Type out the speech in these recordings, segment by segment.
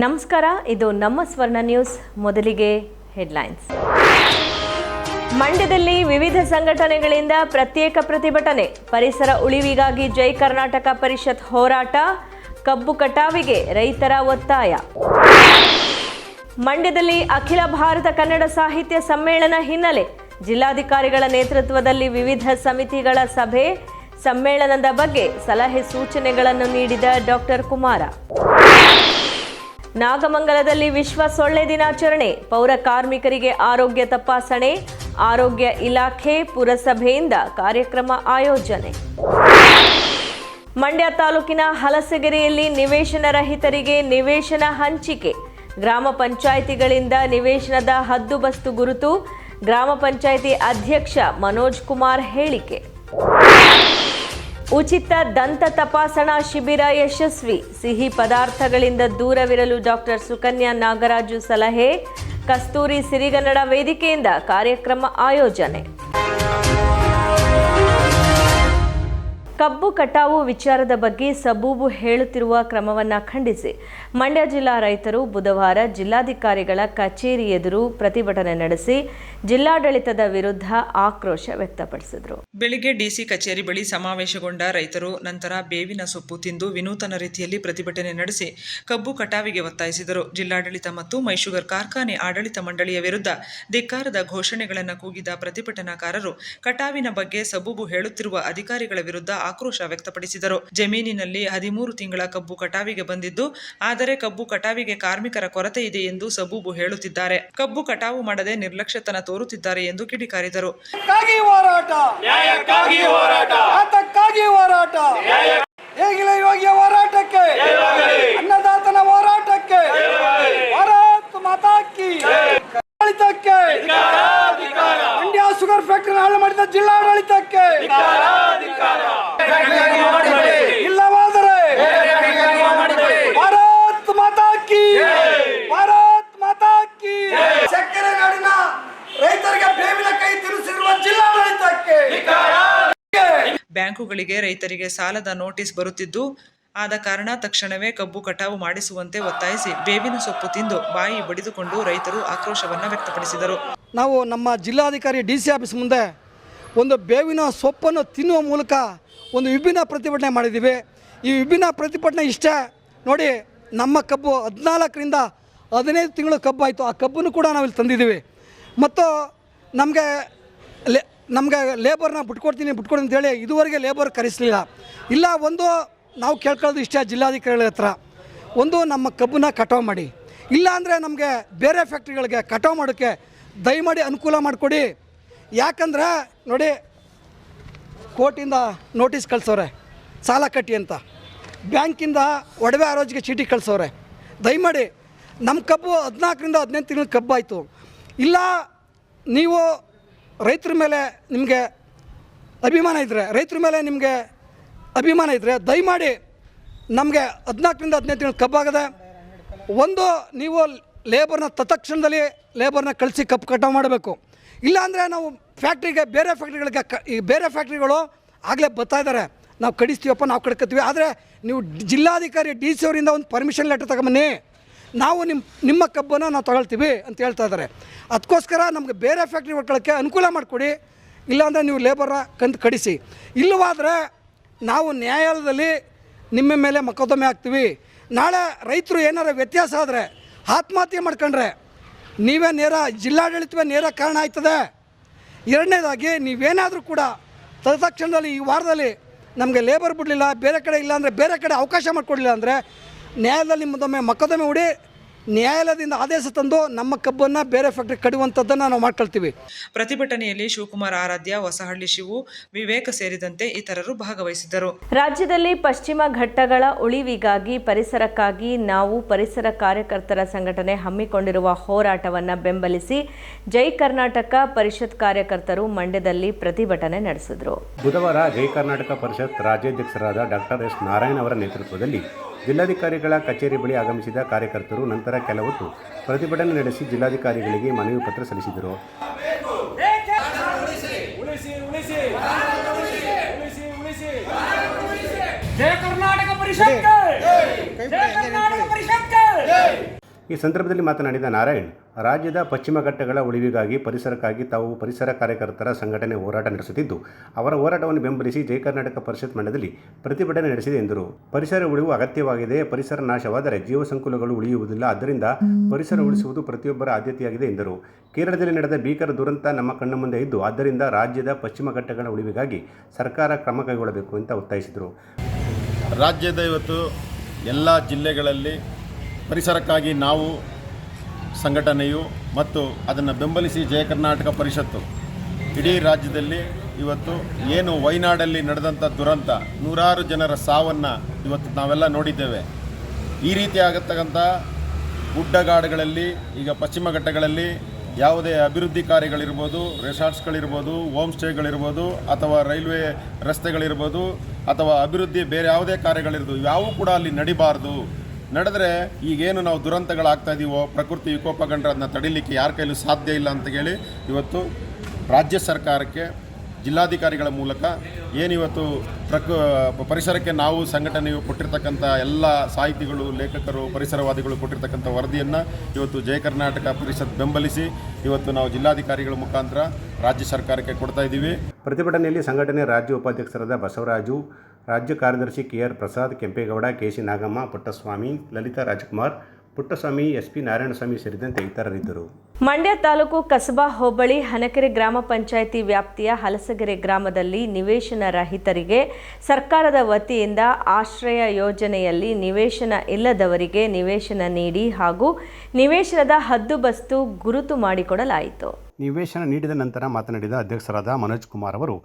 ನಮಸ್ಕಾರ, ಇದು ನಮ್ಮ ಸ್ವರ್ಣ ನ್ಯೂಸ್, ಮೊದಲಿಗೆ ಹೆಡ್ಲೈನ್ಸ್. ಮಂಡ್ಯದಲ್ಲಿ ವಿವಿಧ ಸಂಘಟನೆಗಳಿಂದ ಪ್ರತ್ಯೇಕ ಪ್ರತಿಭಟನೆ. ಪರಿಸರ ಉಳಿವಿಗಾಗಿ ಜೈ ಕರ್ನಾಟಕ ಪರಿಷತ್ ಹೋರಾಟ, ಕಬ್ಬು ಕಟಾವಿಗೆ ರೈತರ ಒತ್ತಾಯ. ಮಂಡ್ಯದಲ್ಲಿ ಅಖಿಲ ಭಾರತ ಕನ್ನಡ ಸಾಹಿತ್ಯ ಸಮ್ಮೇಳನ ಹಿನ್ನೆಲೆ. ಜಿಲ್ಲಾಧಿಕಾರಿಗಳ ನೇತೃತ್ವದಲ್ಲಿ ವಿವಿಧ ಸಮಿತಿಗಳ ಸಭೆ, ಸಮ್ಮೇಳನದ ಬಗ್ಗೆ ಸಲಹೆ ಸೂಚನೆಗಳನ್ನು ನೀಡಿದ ಡಾಕ್ಟರ್ ಕುಮಾರ. ನಾಗಮಂಗಲದಲ್ಲಿ ವಿಶ್ವ ಸೊಳ್ಳೆ ದಿನಾಚರಣೆ. ಪೌರ ಕಾರ್ಮಿಕರಿಗೆ ಆರೋಗ್ಯ ತಪಾಸಣೆ, ಆರೋಗ್ಯ ಇಲಾಖೆ ಪುರಸಭೆಯಿಂದ ಕಾರ್ಯಕ್ರಮ ಆಯೋಜನೆ. ಮಂಡ್ಯ ತಾಲೂಕಿನ ಹಲಸಗೆರೆಯಲ್ಲಿ ನಿವೇಶನ ರಹಿತರಿಗೆ ನಿವೇಶನ ಹಂಚಿಕೆ. ಗ್ರಾಮ ಪಂಚಾಯಿತಿಗಳಿಂದ ನಿವೇಶನದ ಹದ್ದುಬಸ್ತು ಗುರುತು. ಗ್ರಾಮ ಪಂಚಾಯಿತಿ ಅಧ್ಯಕ್ಷ ಮನೋಜ್ ಕುಮಾರ್ ಹೇಳಿಕೆ. ಉಚಿತ ದಂತ ತಪಾಸಣಾ ಶಿಬಿರ ಯಶಸ್ವಿ. ಸಿಹಿ ಪದಾರ್ಥಗಳಿಂದ ದೂರವಿರಲು ಡಾಕ್ಟರ್ ಸುಕನ್ಯಾ ನಾಗರಾಜು ಸಲಹೆ. ಕಸ್ತೂರಿ ಸಿರಿಗನ್ನಡ ವೇದಿಕೆಯಿಂದ ಕಾರ್ಯಕ್ರಮ ಆಯೋಜನೆ. ಕಬ್ಬು ಕಟಾವು ವಿಚಾರದ ಬಗ್ಗೆ ಸಬೂಬು ಹೇಳುತ್ತಿರುವ ಕ್ರಮವನ್ನು ಖಂಡಿಸಿ. ಮಂಡ್ಯ ಜಿಲ್ಲಾ ರೈತರು ಬುಧವಾರ ಜಿಲ್ಲಾಧಿಕಾರಿಗಳ ಕಚೇರಿ ಎದುರು ಪ್ರತಿಭಟನೆ ನಡೆಸಿ ಜಿಲ್ಲಾಡಳಿತದ ವಿರುದ್ಧ ಆಕ್ರೋಶ ವ್ಯಕ್ತಪಡಿಸಿದರು. ಬೆಳಿಗ್ಗೆ ಡಿಸಿ ಕಚೇರಿ ಬಳಿ ಸಮಾವೇಶಗೊಂಡ ರೈತರು ನಂತರ ಬೇವಿನ ಸೊಪ್ಪು ತಿಂದು ವಿನೂತನ ರೀತಿಯಲ್ಲಿ ಪ್ರತಿಭಟನೆ ನಡೆಸಿ ಕಬ್ಬು ಕಟಾವಿಗೆ ಒತ್ತಾಯಿಸಿದರು. ಜಿಲ್ಲಾಡಳಿತ ಮತ್ತು ಮೈಶುಗರ್ ಕಾರ್ಖಾನೆ ಆಡಳಿತ ಮಂಡಳಿಯ ವಿರುದ್ಧ ಧಿಕ್ಕಾರದ ಘೋಷಣೆಗಳನ್ನು ಕೂಗಿದ ಪ್ರತಿಭಟನಾಕಾರರು ಕಟಾವಿನ ಬಗ್ಗೆ ಸಬೂಬು ಹೇಳುತ್ತಿರುವ ಅಧಿಕಾರಿಗಳ ವಿರುದ್ಧ ಆಕ್ರೋಶ ವ್ಯಕ್ತಪಡಿಸಿದರು. ಜಮೀನಿನಲ್ಲಿ ಹದಿಮೂರು ತಿಂಗಳ ಕಬ್ಬು ಕಟಾವಿಗೆ ಬಂದಿದ್ದು ಆದರೆ ಕಬ್ಬು ಕಟಾವಿಗೆ ಕಾರ್ಮಿಕರ ಕೊರತೆ ಇದೆ ಎಂದು ಸಬೂಬು ಹೇಳುತ್ತಿದ್ದಾರೆ. ಕಬ್ಬು ಕಟಾವು ಮಾಡದೆ ನಿರ್ಲಕ್ಷ್ಯತನ ತೋರುತ್ತಿದ್ದಾರೆ ಎಂದು ಕಿಡಿಕಾರಿದರು. ನ್ಯಾಯಕ್ಕಾಗಿ ಹೋರಾಟ. ನ್ಯಾಯಕ್ಕಾಗಿ ಹೋರಾಟ. ಅದಕ್ಕಾಗಿ ಹೋರಾಟ. ಹೇಗಿಲ್ಲ ಯೋಗಿಯ ಹೋರಾಟಕ್ಕೆ. ಅನ್ನದಾತನ ಹೋರಾಟಕ್ಕೆ. ಭಾರತ್ ಮಾತಾಕಿ. ಆಡಳಿತಕ್ಕೆ. ಮಂಡ್ಯ ಶುಗರ್ ಫ್ಯಾಕ್ಟರಿ ಹಾಳು ಮಾಡಿದ ಜಿಲ್ಲಾಡಳಿತಕ್ಕೆ ಇಲ್ಲವಾದರೆ ಭಾರತ್ ಮಾತಾಕಿ ಭಾರತ್ ಮಾತಾಕಿ ಸಕ್ಕರೆ ನಾಡಿನ ರೈತರಿಗೆ ಬೇವಿನ ಕೈ ತಿರುಸಿರುವ ಜಿಲ್ಲಾಡಳಿತಕ್ಕೆ ಬ್ಯಾಂಕುಗಳಿಗೆ ರೈತರಿಗೆ ಸಾಲದ ನೋಟಿಸ್ ಬರುತ್ತಿದ್ದು, ಆದ ಕಾರಣ ತಕ್ಷಣವೇ ಕಬ್ಬು ಕಟಾವು ಮಾಡಿಸುವಂತೆ ಒತ್ತಾಯಿಸಿ ಬೇವಿನ ಸೊಪ್ಪು ತಿಂದು ಬಾಯಿ ಬಡಿದುಕೊಂಡು ರೈತರು ಆಕ್ರೋಶವನ್ನು ವ್ಯಕ್ತಪಡಿಸಿದರು. ನಾವು ನಮ್ಮ ಜಿಲ್ಲಾಧಿಕಾರಿ ಡಿ ಸಿ ಆಫೀಸ್ ಮುಂದೆ ಒಂದು ಬೇವಿನ ಸೊಪ್ಪನ್ನು ತಿನ್ನುವ ಮೂಲಕ ಒಂದು ವಿಭಿನ್ನ ಪ್ರತಿಭಟನೆ ಮಾಡಿದ್ದೀವಿ. ಈ ವಿಭಿನ್ನ ಪ್ರತಿಭಟನೆ ಇಷ್ಟೇ. ನೋಡಿ, ನಮ್ಮ ಕಬ್ಬು ಹದಿನಾಲ್ಕರಿಂದ ಹದಿನೈದು ತಿಂಗಳು ಕಬ್ಬು ಆಯಿತು ಆ ಕಬ್ಬನ್ನು ಕೂಡ ನಾವಿಲ್ಲಿ ತಂದಿದ್ದೀವಿ. ಮತ್ತು ನಮಗೆ ನಮಗೆ ಲೇಬರ್ನ ಬಿಟ್ಕೊಡ್ತೀನಿ, ಬಿಟ್ಕೊಡಿ ಅಂತೇಳಿ ಇದುವರೆಗೆ ಲೇಬರ್ ಕರೆಸಲಿಲ್ಲ. ಇಲ್ಲ, ಒಂದು ನಾವು ಕೇಳ್ಕೊಳ್ಳೋದು ಇಷ್ಟ ಜಿಲ್ಲಾಧಿಕಾರಿಗಳ ಹತ್ರ. ಒಂದು ನಮ್ಮ ಕಬ್ಬನ್ನ ಕಟಾವು ಮಾಡಿ. ಇಲ್ಲ ಅಂದರೆ ನಮಗೆ ಬೇರೆ ಫ್ಯಾಕ್ಟ್ರಿಗಳಿಗೆ ಕಟಾವು ಮಾಡೋಕ್ಕೆ ದಯಮಾಡಿ ಅನುಕೂಲ ಮಾಡಿಕೊಡಿ. ಯಾಕಂದ್ರೆ ನೋಡಿ, ಕೋರ್ಟಿಂದ ನೋಟಿಸ್ ಕಳಿಸೋರೆ, ಸಾಲ ಕಟ್ಟಿ ಅಂತ. ಬ್ಯಾಂಕಿಂದ ಒಡವೆ ಆರೋಗ್ಯಕ್ಕೆ ಚೀಟಿ ಕಳಿಸೋರೆ. ದಯಮಾಡಿ ನಮ್ಮ ಕಬ್ಬು ಹದಿನಾಲ್ಕರಿಂದ ಹದಿನೈದು ತಿಂಗಳ ಕಬ್ಬಾಯಿತು. ಇಲ್ಲ, ನೀವು ರೈತರ ಮೇಲೆ ನಿಮಗೆ ಅಭಿಮಾನ ಇದ್ದರೆ ರೈತರ ಮೇಲೆ ನಿಮಗೆ ಅಭಿಮಾನ ಇದ್ದರೆ ದಯಮಾಡಿ ನಮಗೆ ಹದಿನಾಲ್ಕರಿಂದ ಹದಿನೈದು ತಿಂಗಳು ಕಬ್ಬಾಗದೆ, ಒಂದು ನೀವು ಲೇಬರ್ನ ತತ್ಕ್ಷಣದಲ್ಲಿ ಲೇಬರ್ನ ಕಳಿಸಿ ಕಬ್ಬು ಕಟಾವು ಮಾಡಬೇಕು. ಇಲ್ಲಾಂದರೆ ನಾವು ಫ್ಯಾಕ್ಟ್ರಿಗೆ ಬೇರೆ ಫ್ಯಾಕ್ಟ್ರಿಗಳಿಗೆ ಕ, ಈ ಬೇರೆ ಫ್ಯಾಕ್ಟ್ರಿಗಳು ಆಗಲೇ ಬರ್ತಾ ಇದ್ದಾರೆ ನಾವು ಕಡಿಸ್ತೀವಪ್ಪ, ನಾವು ಕಡ್ಕೊತೀವಿ ಆದರೆ ನೀವು ಜಿಲ್ಲಾಧಿಕಾರಿ ಡಿ ಸಿ ಅವರಿಂದ ಒಂದು ಪರ್ಮಿಷನ್ ಲೆಟರ್ ತಗೊಂಬನ್ನಿ. ನಾವು ನಿಮ್ಮ ನಿಮ್ಮ ಕಬ್ಬನ್ನು ನಾವು ತಗೊಳ್ತೀವಿ ಅಂತ ಹೇಳ್ತಾ ಇದ್ದಾರೆ. ಅದಕ್ಕೋಸ್ಕರ ನಮಗೆ ಬೇರೆ ಫ್ಯಾಕ್ಟ್ರಿ ಹೊಡ್ಕೊಳ್ಳೋಕ್ಕೆ ಅನುಕೂಲ ಮಾಡಿಕೊಡಿ, ಇಲ್ಲಾಂದರೆ ನೀವು ಲೇಬರ್ನ ಕಂತು ಕಡಿಸಿ. ಇಲ್ಲವಾದರೆ ನಾವು ನ್ಯಾಯಾಲಯದಲ್ಲಿ ನಿಮ್ಮ ಮೇಲೆ ಮೊಕದ್ದಮೆ ಹಾಕ್ತೀವಿ. ನಾಳೆ ರೈತರು ಏನಾರ ವ್ಯತ್ಯಾಸ ಆದರೆ, ಆತ್ಮಹತ್ಯೆ ಮಾಡ್ಕೊಂಡ್ರೆ, ನೀವೇ ನೇರ, ಜಿಲ್ಲಾಡಳಿತವೇ ನೇರ ಕಾರಣ ಆಯ್ತದೆ ಎರಡನೇದಾಗಿ ನೀವೇನಾದರೂ ಕೂಡ ತತ್ಕ್ಷಣದಲ್ಲಿ ಈ ವಾರದಲ್ಲಿ ನಮಗೆ ಲೇಬರ್ ಬಿಡಲಿಲ್ಲ, ಬೇರೆ ಕಡೆ ಇಲ್ಲ ಅಂದರೆ ಬೇರೆ ಕಡೆ ಅವಕಾಶ ಮಾಡಿಕೊಡಲಿಲ್ಲ ಅಂದರೆ ನ್ಯಾಯಾಲಯದಲ್ಲಿ ಮುಂದೊಮ್ಮೆ ಮೊಕದ್ದಮೆ ಹೂಡಿ ನ್ಯಾಯಾಲಯದಿಂದ ಆದೇಶ ತಂದು ನಮ್ಮ ಕಬ್ಬನ್ನು ಬೇರೆ ಫ್ಯಾಕ್ಟ್ರಿ ಕಡಿಯುವಂಥದ್ದನ್ನು ನಾವು ಮಾಡ್ಕೊಳ್ತೀವಿ. ಪ್ರತಿಭಟನೆಯಲ್ಲಿ ಶಿವಕುಮಾರ್ ಆರಾಧ್ಯ ಹೊಸಹಳ್ಳಿ ಶಿವು ವಿವೇಕ ಸೇರಿದಂತೆ ಇತರರು ಭಾಗವಹಿಸಿದ್ದರು. ರಾಜ್ಯದಲ್ಲಿ ಪಶ್ಚಿಮ ಘಟ್ಟಗಳ ಉಳಿವಿಗಾಗಿ ಪರಿಸರಕ್ಕಾಗಿ ನಾವು ಪರಿಸರ ಕಾರ್ಯಕರ್ತರ ಸಂಘಟನೆ ಹಮ್ಮಿಕೊಂಡಿರುವ ಹೋರಾಟವನ್ನು ಬೆಂಬಲಿಸಿ ಜೈ ಕರ್ನಾಟಕ ಪರಿಷತ್ ಕಾರ್ಯಕರ್ತರು ಮಂಡ್ಯದಲ್ಲಿ ಪ್ರತಿಭಟನೆ ನಡೆಸಿದರು. ಬುಧವಾರ ಜೈ ಕರ್ನಾಟಕ ಪರಿಷತ್ ರಾಜ್ಯಾಧ್ಯಕ್ಷರಾದ ಡಾಕ್ಟರ್ ಎಸ್ ನಾರಾಯಣ್ ಅವರ ನೇತೃತ್ವದಲ್ಲಿ ಜಿಲ್ಲಾಧಿಕಾರಿಗಳ ಕಚೇರಿ ಬಳಿ ಆಗಮಿಸಿದ ಕಾರ್ಯಕರ್ತರು ನಂತರ ಕೆಲವೊತ್ತು ಪ್ರತಿಭಟನೆ ನಡೆಸಿ ಜಿಲ್ಲಾಧಿಕಾರಿಗಳಿಗೆ ಮನವಿ ಪತ್ರ ಸಲ್ಲಿಸಿದರು. ಜಯ ಕರ್ನಾಟಕ ಪರಿಷತ್ ಜಯ ಕರ್ನಾಟಕ ಪರಿಷತ್ ಈ ಸಂದರ್ಭದಲ್ಲಿ ಮಾತನಾಡಿದ ನಾರಾಯಣ್, ರಾಜ್ಯದ ಪಶ್ಚಿಮ ಘಟ್ಟಗಳ ಉಳಿವಿಗಾಗಿ ಪರಿಸರಕ್ಕಾಗಿ ತಾವು ಪರಿಸರ ಕಾರ್ಯಕರ್ತರ ಸಂಘಟನೆ ಹೋರಾಟ ನಡೆಸುತ್ತಿದ್ದು, ಅವರ ಹೋರಾಟವನ್ನು ಬೆಂಬಲಿಸಿ ಜಯ ಕರ್ನಾಟಕ ಪರಿಷತ್ ಮಂಡಲದಲ್ಲಿ ಪ್ರತಿಭಟನೆ ನಡೆಸಿದೆ ಎಂದರು. ಪರಿಸರ ಉಳಿವು ಅಗತ್ಯವಾಗಿದೆ, ಪರಿಸರ ನಾಶವಾದರೆ ಜೀವ ಸಂಕುಲಗಳು ಉಳಿಯುವುದಿಲ್ಲ, ಆದ್ದರಿಂದ ಪರಿಸರ ಉಳಿಸುವುದು ಪ್ರತಿಯೊಬ್ಬರ ಆದ್ಯತೆಯಾಗಿದೆ ಎಂದರು. ಕೇರಳದಲ್ಲಿ ನಡೆದ ಭೀಕರ ದುರಂತ ನಮ್ಮ ಕಣ್ಣು ಮುಂದೆ ಇದ್ದು, ಆದ್ದರಿಂದ ರಾಜ್ಯದ ಪಶ್ಚಿಮ ಘಟ್ಟಗಳ ಉಳಿವಿಗಾಗಿ ಸರ್ಕಾರ ಕ್ರಮ ಕೈಗೊಳ್ಳಬೇಕು ಅಂತ ಒತ್ತಾಯಿಸಿದರು. ರಾಜ್ಯದ ಇವತ್ತು ಎಲ್ಲ ಜಿಲ್ಲೆಗಳಲ್ಲಿ ಪರಿಸರಕ್ಕಾಗಿ ನಾವು ಸಂಘಟನೆಯು ಮತ್ತು ಅದನ್ನು ಬೆಂಬಲಿಸಿ ಜಯ ಕರ್ನಾಟಕ ಪರಿಷತ್ತು. ಇಡೀ ರಾಜ್ಯದಲ್ಲಿ ಇವತ್ತು ಏನು ವೈನಾಡಲ್ಲಿ ನಡೆದಂಥ ದುರಂತ, ನೂರಾರು ಜನರ ಸಾವನ್ನು ಇವತ್ತು ನಾವೆಲ್ಲ ನೋಡಿದ್ದೇವೆ. ಈ ರೀತಿ ಆಗತಕ್ಕಂಥ ಗುಡ್ಡಗಾಡುಗಳಲ್ಲಿ, ಈಗ ಪಶ್ಚಿಮ ಘಟ್ಟಗಳಲ್ಲಿ ಯಾವುದೇ ಅಭಿವೃದ್ಧಿ ಕಾರ್ಯಗಳಿರ್ಬೋದು, ರೆಸಾರ್ಟ್ಸ್ಗಳಿರ್ಬೋದು, ಹೋಮ್ ಸ್ಟೇಗಳಿರ್ಬೋದು, ಅಥವಾ ರೈಲ್ವೆ ರಸ್ತೆಗಳಿರ್ಬೋದು, ಅಥವಾ ಅಭಿವೃದ್ಧಿ ಬೇರೆ ಯಾವುದೇ ಕಾರ್ಯಗಳಿರ್ಬೋದು ಯಾವೂ ಕೂಡ ಅಲ್ಲಿ ನಡಿಬಾರ್ದು. ನಡೆದ್ರೆ ಈಗೇನು ನಾವು ದುರಂತಗಳಾಗ್ತಾ ಇದೀವೋ, ಪ್ರಕೃತಿ ವಿಕೋಪಗೊಂಡ್ರೆ ಅದನ್ನ ತಡಿಲಿಕ್ಕೆ ಯಾರ ಕೈಲೂ ಸಾಧ್ಯ ಇಲ್ಲ ಅಂತ ಹೇಳಿ ಇವತ್ತು ರಾಜ್ಯ ಸರ್ಕಾರಕ್ಕೆ, ಜಿಲ್ಲಾಧಿಕಾರಿಗಳ ಮೂಲಕ ಏನಿವತ್ತು ಪ್ರಕ, ಪರಿಸರಕ್ಕೆ ನಾವು ಸಂಘಟನೆಯು ಕೊಟ್ಟಿರ್ತಕ್ಕಂಥ ಎಲ್ಲ ಸಾಹಿತಿಗಳು, ಲೇಖಕರು, ಪರಿಸರವಾದಿಗಳು ಕೊಟ್ಟಿರ್ತಕ್ಕಂಥ ವರದಿಯನ್ನು ಇವತ್ತು ಜಯ ಕರ್ನಾಟಕ ಪರಿಷತ್ ಬೆಂಬಲಿಸಿ ಇವತ್ತು ನಾವು ಜಿಲ್ಲಾಧಿಕಾರಿಗಳ ಮುಖಾಂತರ ರಾಜ್ಯ ಸರ್ಕಾರಕ್ಕೆ ಕೊಡ್ತಾ ಇದ್ದೀವಿ. ಪ್ರತಿಭಟನೆಯಲ್ಲಿ ಸಂಘಟನೆ ರಾಜ್ಯ ಉಪಾಧ್ಯಕ್ಷರಾದ ಬಸವರಾಜು ರಾಜ್ಯ ಕಾರ್ಯದರ್ಶಿ K R Prasad Kempegowda KC Nagamma Puttaswamy Lalitha Rajkumar Puttaswamy S P Narayanaswamy ಸೇರಿದಂತೆ ಇತರರಿದ್ದರು. ಮಂಡ್ಯ ತಾಲೂಕು ಕಸಬಾ ಹೋಬಳಿ ಹನಕೆರೆ ಗ್ರಾಮ ಪಂಚಾಯಿತಿ ವ್ಯಾಪ್ತಿಯ ಹಲಸಗೆರೆ ಗ್ರಾಮದಲ್ಲಿ ನಿವೇಶನ ರಹಿತರಿಗೆ ಸರ್ಕಾರದ ವತಿಯಿಂದ ಆಶ್ರಯ ಯೋಜನೆಯಲ್ಲಿ ನಿವೇಶನ ಇಲ್ಲದವರಿಗೆ ನಿವೇಶನ ನೀಡಿ ಹಾಗೂ ನಿವೇಶನದ ಹದ್ದುಬಸ್ತು ಗುರುತು ಮಾಡಿಕೊಡಲಾಯಿತು. ನಿವೇಶನ ನೀಡಿದ ನಂತರ ಮಾತನಾಡಿದ ಅಧ್ಯಕ್ಷರಾದ ಮನೋಜ್ ಕುಮಾರ್ ಅವರು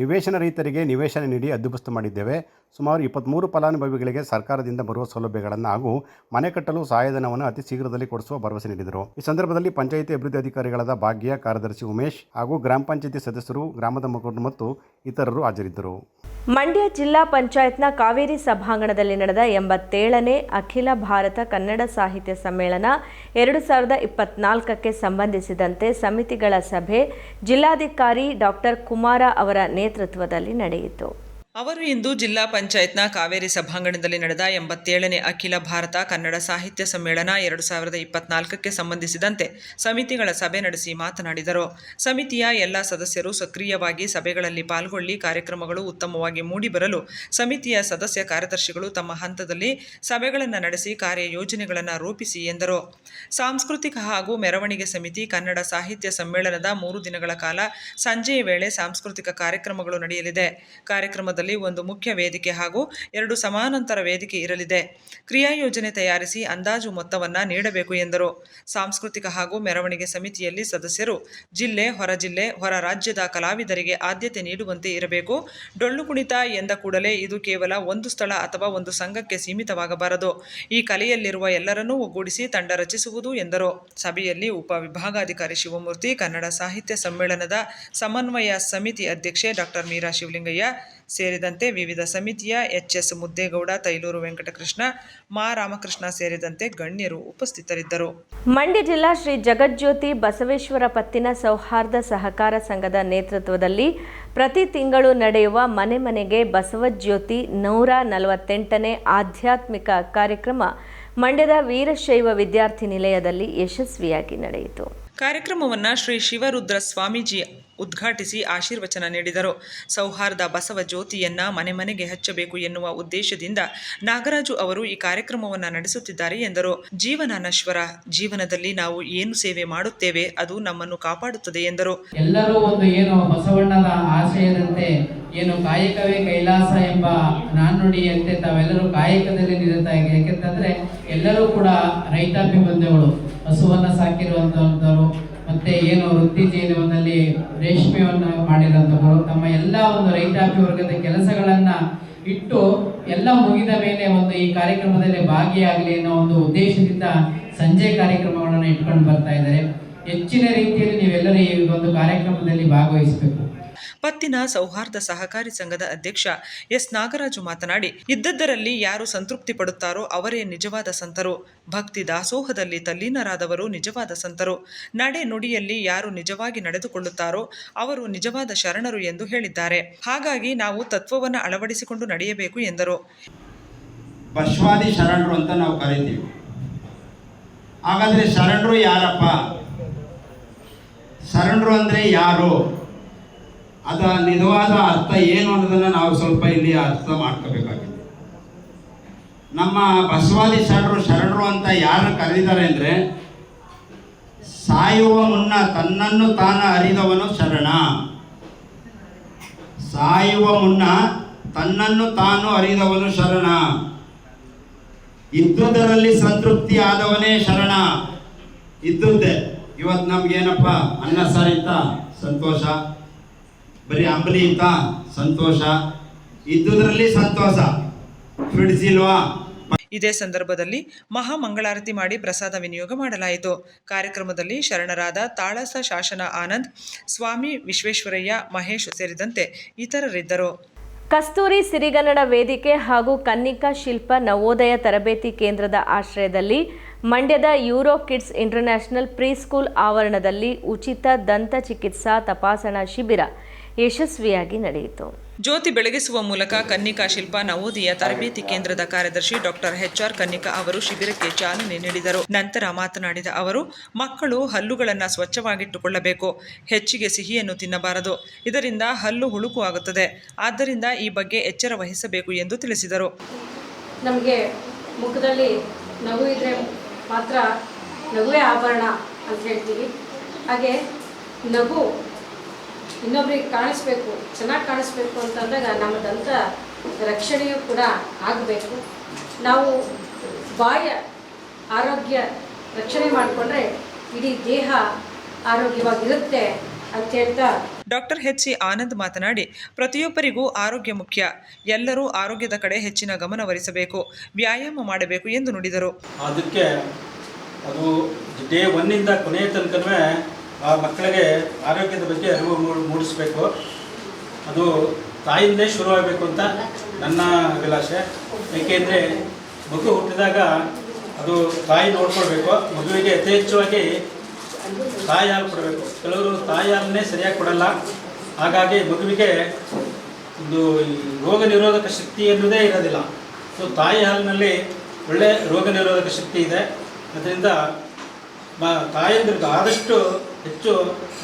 ನಿವೇಶನ ರೈತರಿಗೆ ನಿವೇಶನ ನೀಡಿ ಹದ್ದುಬಸ್ತು ಮಾಡಿದ್ದೇವೆ. ಸುಮಾರು ಇಪ್ಪತ್ತ್ಮೂರು ಫಲಾನುಭವಿಗಳಿಗೆ ಸರ್ಕಾರದಿಂದ ಬರುವ ಸೌಲಭ್ಯಗಳನ್ನು ಹಾಗೂ ಮನೆ ಕಟ್ಟಲು ಸಹಾಯಧನವನ್ನು ಅತಿ ಶೀಘ್ರದಲ್ಲಿ ಕೊಡಿಸುವ ಭರವಸೆ ನೀಡಿದರು. ಈ ಸಂದರ್ಭದಲ್ಲಿ ಪಂಚಾಯಿತಿ ಅಭಿವೃದ್ಧಿ ಅಧಿಕಾರಿಗಳಾದ ಭಾಗ್ಯ, ಕಾರ್ಯದರ್ಶಿ ಉಮೇಶ್ ಹಾಗೂ ಗ್ರಾಮ ಪಂಚಾಯಿತಿ ಸದಸ್ಯರು, ಗ್ರಾಮದ ಮುಖಂಡರು ಮತ್ತು ಇತರರು ಹಾಜರಿದ್ದರು. ಮಂಡ್ಯ ಜಿಲ್ಲಾ ಪಂಚಾಯತ್ನ ಕಾವೇರಿ ಸಭಾಂಗಣದಲ್ಲಿ ನಡೆದ ಎಂಬತ್ತೇಳನೇ ಅಖಿಲ ಭಾರತ ಕನ್ನಡ ಸಾಹಿತ್ಯ ಸಮ್ಮೇಳನ ಎರಡು ಸಾವಿರದ ಇಪ್ಪತ್ನಾಲ್ಕಕ್ಕೆ ಸಂಬಂಧಿಸಿದಂತೆ ಸಮಿತಿಗಳ ಸಭೆ. ಜಿಲ್ಲಾಧಿಕಾರಿ ಡಾಕ್ಟರ್ ಕುಮಾರ ಅವರ ನೇತೃತ್ವದಲ್ಲಿ ನಡೆಯಿತು. ಅವರು ಇಂದು ಜಿಲ್ಲಾ ಪಂಚಾಯತ್ನ ಕಾವೇರಿ ಸಭಾಂಗಣದಲ್ಲಿ ನಡೆದ ಎಂಬತ್ತೇಳನೇ ಅಖಿಲ ಭಾರತ ಕನ್ನಡ ಸಾಹಿತ್ಯ ಸಮ್ಮೇಳನ ಎರಡು ಸಾವಿರದ ಇಪ್ಪತ್ನಾಲ್ಕಕ್ಕೆ ಸಂಬಂಧಿಸಿದಂತೆ ಸಮಿತಿಗಳ ಸಭೆ ನಡೆಸಿ ಮಾತನಾಡಿದರು. ಸಮಿತಿಯ ಎಲ್ಲ ಸದಸ್ಯರು ಸಕ್ರಿಯವಾಗಿ ಸಭೆಗಳಲ್ಲಿ ಪಾಲ್ಗೊಳ್ಳಿ ಕಾರ್ಯಕ್ರಮಗಳು ಉತ್ತಮವಾಗಿ ಮೂಡಿಬರಲು ಸಮಿತಿಯ ಸದಸ್ಯ ಕಾರ್ಯದರ್ಶಿಗಳು ತಮ್ಮ ಹಂತದಲ್ಲಿ ಸಭೆಗಳನ್ನು ನಡೆಸಿ ಕಾರ್ಯಯೋಜನೆಗಳನ್ನು ರೂಪಿಸಿ ಎಂದರು. ಸಾಂಸ್ಕೃತಿಕ ಹಾಗೂ ಮೆರವಣಿಗೆ ಸಮಿತಿ ಕನ್ನಡ ಸಾಹಿತ್ಯ ಸಮ್ಮೇಳನದ ಮೂರು ದಿನಗಳ ಕಾಲ ಸಂಜೆಯ ವೇಳೆ ಸಾಂಸ್ಕೃತಿಕ ಕಾರ್ಯಕ್ರಮಗಳು ನಡೆಯಲಿದೆ. ಕಾರ್ಯಕ್ರಮದಲ್ಲಿ ಒಂದು ಮುಖ್ಯ ವೇದಿಕೆ ಹಾಗೂ ಎರಡು ಸಮಾನಾಂತರ ವೇದಿಕೆ ಇರಲಿದೆ. ಕ್ರಿಯಾ ಯೋಜನೆ ತಯಾರಿಸಿ ಅಂದಾಜು ಮೊತ್ತವನ್ನು ನೀಡಬೇಕು ಎಂದರು. ಸಾಂಸ್ಕೃತಿಕ ಹಾಗೂ ಮೆರವಣಿಗೆ ಸಮಿತಿಯಲ್ಲಿ ಸದಸ್ಯರು ಜಿಲ್ಲೆ, ಹೊರ ಜಿಲ್ಲೆ, ಹೊರ ರಾಜ್ಯದ ಕಲಾವಿದರಿಗೆ ಆದ್ಯತೆ ನೀಡುವಂತೆ ಇರಬೇಕು. ಡೊಳ್ಳು ಕುಣಿತ ಎಂದ ಕೂಡಲೇ ಇದು ಕೇವಲ ಒಂದು ಸ್ಥಳ ಅಥವಾ ಒಂದು ಸಂಘಕ್ಕೆ ಸೀಮಿತವಾಗಬಾರದು. ಈ ಕಲೆಯಲ್ಲಿರುವ ಎಲ್ಲರನ್ನೂ ಒಗ್ಗೂಡಿಸಿ ತಂಡ ರಚಿಸುವುದು ಎಂದರು. ಸಭೆಯಲ್ಲಿ ಉಪವಿಭಾಗಾಧಿಕಾರಿ ಶಿವಮೂರ್ತಿ, ಕನ್ನಡ ಸಾಹಿತ್ಯ ಸಮ್ಮೇಳನದ ಸಮನ್ವಯ ಸಮಿತಿ ಅಧ್ಯಕ್ಷೆ ಡಾಕ್ಟರ್ ಮೀರಾ ಶಿವಲಿಂಗಯ್ಯ ಸೇರಿದಂತೆ ವಿವಿಧ ಸಮಿತಿಯ ಎಚ್ ಎಸ್ ಮುದ್ದೇಗೌಡ ತೈಲೂರು ವೆಂಕಟಕೃಷ್ಣ ಮಾ. ರಾಮಕೃಷ್ಣ ಸೇರಿದಂತೆ ಗಣ್ಯರು ಉಪಸ್ಥಿತರಿದ್ದರು. ಮಂಡ್ಯ ಜಿಲ್ಲಾ ಶ್ರೀ ಜಗಜ್ಯೋತಿ ಬಸವೇಶ್ವರ ಪತ್ತಿನ ಸೌಹಾರ್ದ ಸಹಕಾರ ಸಂಘದ ನೇತೃತ್ವದಲ್ಲಿ ಪ್ರತಿ ತಿಂಗಳು ನಡೆಯುವ ಮನೆ ಮನೆಗೆ ಬಸವಜ್ಯೋತಿ ನೂರ ನಲವತ್ತೆಂಟನೇ ಆಧ್ಯಾತ್ಮಿಕ ಕಾರ್ಯಕ್ರಮ ಮಂಡ್ಯದ ವೀರಶೈವ ವಿದ್ಯಾರ್ಥಿ ನಿಲಯದಲ್ಲಿ ಯಶಸ್ವಿಯಾಗಿ ನಡೆಯಿತು. ಕಾರ್ಯಕ್ರಮವನ್ನು ಶ್ರೀ ಶಿವರುದ್ರ ಸ್ವಾಮೀಜಿ ಉದ್ಘಾಟಿಸಿ ಆಶೀರ್ವಚನ ನೀಡಿದರು. ಸೌಹಾರ್ದ ಬಸವ ಜ್ಯೋತಿಯನ್ನ ಮನೆ ಮನೆಗೆ ಹಚ್ಚಬೇಕು ಎನ್ನುವ ಉದ್ದೇಶದಿಂದ ನಾಗರಾಜು ಅವರು ಈ ಕಾರ್ಯಕ್ರಮವನ್ನು ನಡೆಸುತ್ತಿದ್ದಾರೆ ಎಂದರು. ಜೀವನ ನಶ್ವರ, ಜೀವನದಲ್ಲಿ ನಾವು ಏನು ಸೇವೆ ಮಾಡುತ್ತೇವೆ ಅದು ನಮ್ಮನ್ನು ಕಾಪಾಡುತ್ತದೆ ಎಂದರು. ಎಲ್ಲರೂ ಒಂದು ಏನು ಬಸವಣ್ಣನ ಆಶಯದಂತೆ, ಏನು ಕಾಯಕವೇ ಕೈಲಾಸ ಎಂಬ ನಾಣ್ಣುಡಿಯಂತೆ ತಾವೆಲ್ಲರೂ ಕಾಯಕದಲ್ಲಿ ನಿರತ ಯಾಕೆಂತಂದ್ರೆ ಎಲ್ಲರೂ ಕೂಡ ರೈತಾಪಿ ಬಂಧುಗಳು, ಹಸುವನ್ನ ಸಾಕಿರುವಂತಹವರು ಮತ್ತೆ ಏನು ವೃತ್ತಿ ಜೀವನದಲ್ಲಿ ರೇಷ್ಮೆಯನ್ನು ಮಾಡಿದಂಥವರು ತಮ್ಮ ಎಲ್ಲ ಒಂದು ರೈತಾಪಿ ವರ್ಗದ ಕೆಲಸಗಳನ್ನ ಇಟ್ಟು ಎಲ್ಲ ಮುಗಿದ ಮೇಲೆ ಒಂದು ಈ ಕಾರ್ಯಕ್ರಮದಲ್ಲಿ ಭಾಗಿಯಾಗಲಿ ಅನ್ನೋ ಒಂದು ಉದ್ದೇಶದಿಂದ ಸಂಜೆ ಕಾರ್ಯಕ್ರಮಗಳನ್ನು ಇಟ್ಕೊಂಡು ಬರ್ತಾ ಇದ್ದಾರೆ. ಹೆಚ್ಚಿನ ರೀತಿಯಲ್ಲಿ ನೀವೆಲ್ಲರೂ ಈ ಒಂದು ಕಾರ್ಯಕ್ರಮದಲ್ಲಿ ಭಾಗವಹಿಸಬೇಕು. ಪತ್ತಿನ ಸೌಹಾರ್ದ ಸಹಕಾರಿ ಸಂಘದ ಅಧ್ಯಕ್ಷ ಎಸ್ ನಾಗರಾಜು ಮಾತನಾಡಿ, ಇದ್ದದ್ದರಲ್ಲಿ ಯಾರು ಸಂತೃಪ್ತಿ ಪಡುತ್ತಾರೋ ಅವರೇ ನಿಜವಾದ ಸಂತರು. ಭಕ್ತಿ ದಾಸೋಹದಲ್ಲಿ ತಲ್ಲೀನರಾದವರು ನಿಜವಾದ ಸಂತರು. ನಡೆ ನುಡಿಯಲ್ಲಿ ಯಾರು ನಿಜವಾಗಿ ನಡೆದುಕೊಳ್ಳುತ್ತಾರೋ ಅವರು ನಿಜವಾದ ಶರಣರು ಎಂದು ಹೇಳಿದ್ದಾರೆ. ಹಾಗಾಗಿ ನಾವು ತತ್ವವನ್ನು ಅಳವಡಿಸಿಕೊಂಡು ನಡೆಯಬೇಕು ಎಂದರು. ಬಶ್ವಾದಿ ಶರಣರು ಅಂತ ನಾವು ಕರಿತೀವಿ. ಹಾಗಾದ್ರೆ ಶರಣರು ಯಾರಪ್ಪ? ಶರಣರು ಅಂದ್ರೆ ಯಾರು? ಅದರ ನಿಜವಾದ ಅರ್ಥ ಏನು ಅನ್ನೋದನ್ನು ನಾವು ಸ್ವಲ್ಪ ಇಲ್ಲಿ ಅರ್ಥ ಮಾಡ್ಕೋಬೇಕಾಗಿದೆ. ನಮ್ಮ ಬಸವಾದಿ ಶರಣರು ಶರಣರು ಅಂತ ಯಾರು ಕರೆದಿದ್ದಾರೆ ಅಂದರೆ, ಸಾಯುವ ಮುನ್ನ ತನ್ನನ್ನು ತಾನು ಅರಿದವನು ಶರಣ. ಸಾಯುವ ಮುನ್ನ ತನ್ನನ್ನು ತಾನು ಅರಿದವನು ಶರಣ. ಇದ್ದುದರಲ್ಲಿ ಸಂತೃಪ್ತಿ ಆದವನೇ ಶರಣ. ಇದ್ದುದೇ ಇವತ್ತು ನಮ್ಗೇನಪ್ಪ? ಅನ್ನ ಸರಿತ ಸಂತೋಷ. ಬರೀ ಅಂಬಲಿ ಅಂತ? ಸಂತೋಷ. ಇದ್ದುದರಲ್ಲಿ ಸಂತೋಷ. ಬಿಡಿಸಿಲ್ವಾ ಇದೇ ಸಂದರ್ಭದಲ್ಲಿ ಮಹಾ ಮಂಗಳಾರತಿ ಮಾಡಿ ಪ್ರಸಾದ ವಿನಿಯೋಗ ಮಾಡಲಾಯಿತು. ಕಾರ್ಯಕ್ರಮದಲ್ಲಿ ಶರಣರಾದ ತಾಳಸ ಶಾಸನ ಆನಂದ್ ಸ್ವಾಮಿ ವಿಶ್ವೇಶ್ವರಯ್ಯ ಮಹೇಶ್ ಸೇರಿದಂತೆ ಇತರರಿದ್ದರು. ಕಸ್ತೂರಿ ಸಿರಿಗನ್ನಡ ವೇದಿಕೆ ಹಾಗೂ ಕನ್ನಿಕಾ ಶಿಲ್ಪ ನವೋದಯ ತರಬೇತಿ ಕೇಂದ್ರದ ಆಶ್ರಯದಲ್ಲಿ ಮಂಡ್ಯದ Euro Kids international pre school ಆವರಣದಲ್ಲಿ ಉಚಿತ ದಂತ ಚಿಕಿತ್ಸಾ ತಪಾಸಣಾ ಶಿಬಿರ ಯಶಸ್ವಿಯಾಗಿ ನಡೆಯಿತು. ಜ್ಯೋತಿ ಬೆಳಗಿಸುವ ಮೂಲಕ ಕನ್ನಿಕಾ ಶಿಲ್ಪ ನವೋದಯ ತರಬೇತಿ ಕೇಂದ್ರದ ಕಾರ್ಯದರ್ಶಿ ಡಾಕ್ಟರ್ ಎಚ್ಆರ್ ಕನ್ನಿಕಾ ಅವರು ಶಿಬಿರಕ್ಕೆ ಚಾಲನೆ ನೀಡಿದರು. ನಂತರ ಮಾತನಾಡಿದ ಅವರು ಮಕ್ಕಳು ಹಲ್ಲುಗಳನ್ನು ಸ್ವಚ್ಛವಾಗಿಟ್ಟುಕೊಳ್ಳಬೇಕು. ಹೆಚ್ಚಿಗೆ ಸಿಹಿಯನ್ನು ತಿನ್ನಬಾರದು. ಇದರಿಂದ ಹಲ್ಲು ಹುಳುಕು ಆಗುತ್ತದೆ ಆದ್ದರಿಂದ ಈ ಬಗ್ಗೆ ಎಚ್ಚರ ವಹಿಸಬೇಕು ಎಂದು ತಿಳಿಸಿದರು. ನಮಗೆ ಮುಖದಲ್ಲಿ ನಗು ಮಾತ್ರ ನಗುವೇ ಆಭರಣ ಅಂತ ಹೇಳ್ತೀವಿ. ಹಾಗೆ ನಗು ಇನ್ನೊಬ್ರಿಗೆ ಕಾಣಿಸ್ಬೇಕು ಚೆನ್ನಾಗಿ ಕಾಣಿಸ್ಬೇಕು ಅಂತಂದಾಗ ನಮ್ಮ ದಂತ ರಕ್ಷಣೆಯೂ ಕೂಡ ಆಗಬೇಕು. ನಾವು ಬಾಯ ಆರೋಗ್ಯ ರಕ್ಷಣೆ ಮಾಡಿಕೊಂಡ್ರೆ ಇಡೀ ದೇಹ ಆರೋಗ್ಯವಾಗಿರುತ್ತೆ ಅಂತ ಹೇಳ್ತಾ ಡಾಕ್ಟರ್ ಹೆಚ್ ಸಿ ಆನಂದ್ ಮಾತನಾಡಿ ಪ್ರತಿಯೊಬ್ಬರಿಗೂ ಆರೋಗ್ಯ ಮುಖ್ಯ. ಎಲ್ಲರೂ ಆರೋಗ್ಯದ ಕಡೆ ಹೆಚ್ಚಿನ ಗಮನವಹಿಸಬೇಕು ವ್ಯಾಯಾಮ ಮಾಡಬೇಕು ಎಂದು ನುಡಿದರು. ಅದಕ್ಕೆ ಅದು ಡೇ ಒನ್ನಿಂದ ಕೊನೆಯ ತನಕವೇ ಆ ಮಕ್ಕಳಿಗೆ ಆರೋಗ್ಯದ ಬಗ್ಗೆ ಅರಿವು ಮೂಡಿಸಬೇಕು. ಅದು ತಾಯಿಂದೇ ಶುರುವಾಗಬೇಕು ಅಂತ ನನ್ನ ಅಭಿಲಾಷೆ. ಏಕೆಂದರೆ ಮಗು ಹುಟ್ಟಿದಾಗ ಅದು ತಾಯಿ ನೋಡ್ಕೊಳ್ಬೇಕು. ಮಗುವಿಗೆ ಯಥೇಚ್ಛವಾಗಿ ತಾಯಿ ಹಾಲು ಕೊಡಬೇಕು. ಕೆಲವರು ತಾಯಿ ಹಾಲನ್ನೇ ಸರಿಯಾಗಿ ಕೊಡಲ್ಲ. ಹಾಗಾಗಿ ಮಗುವಿಗೆ ಒಂದು ರೋಗ ನಿರೋಧಕ ಶಕ್ತಿ ಎನ್ನುವುದೇ ಇರೋದಿಲ್ಲ. ಸೊ ತಾಯಿ ಹಾಲಿನಲ್ಲಿ ಒಳ್ಳೆ ರೋಗ ನಿರೋಧಕ ಶಕ್ತಿ ಇದೆ. ಅದರಿಂದ ಮ ಆದಷ್ಟು ಹೆಚ್ಚು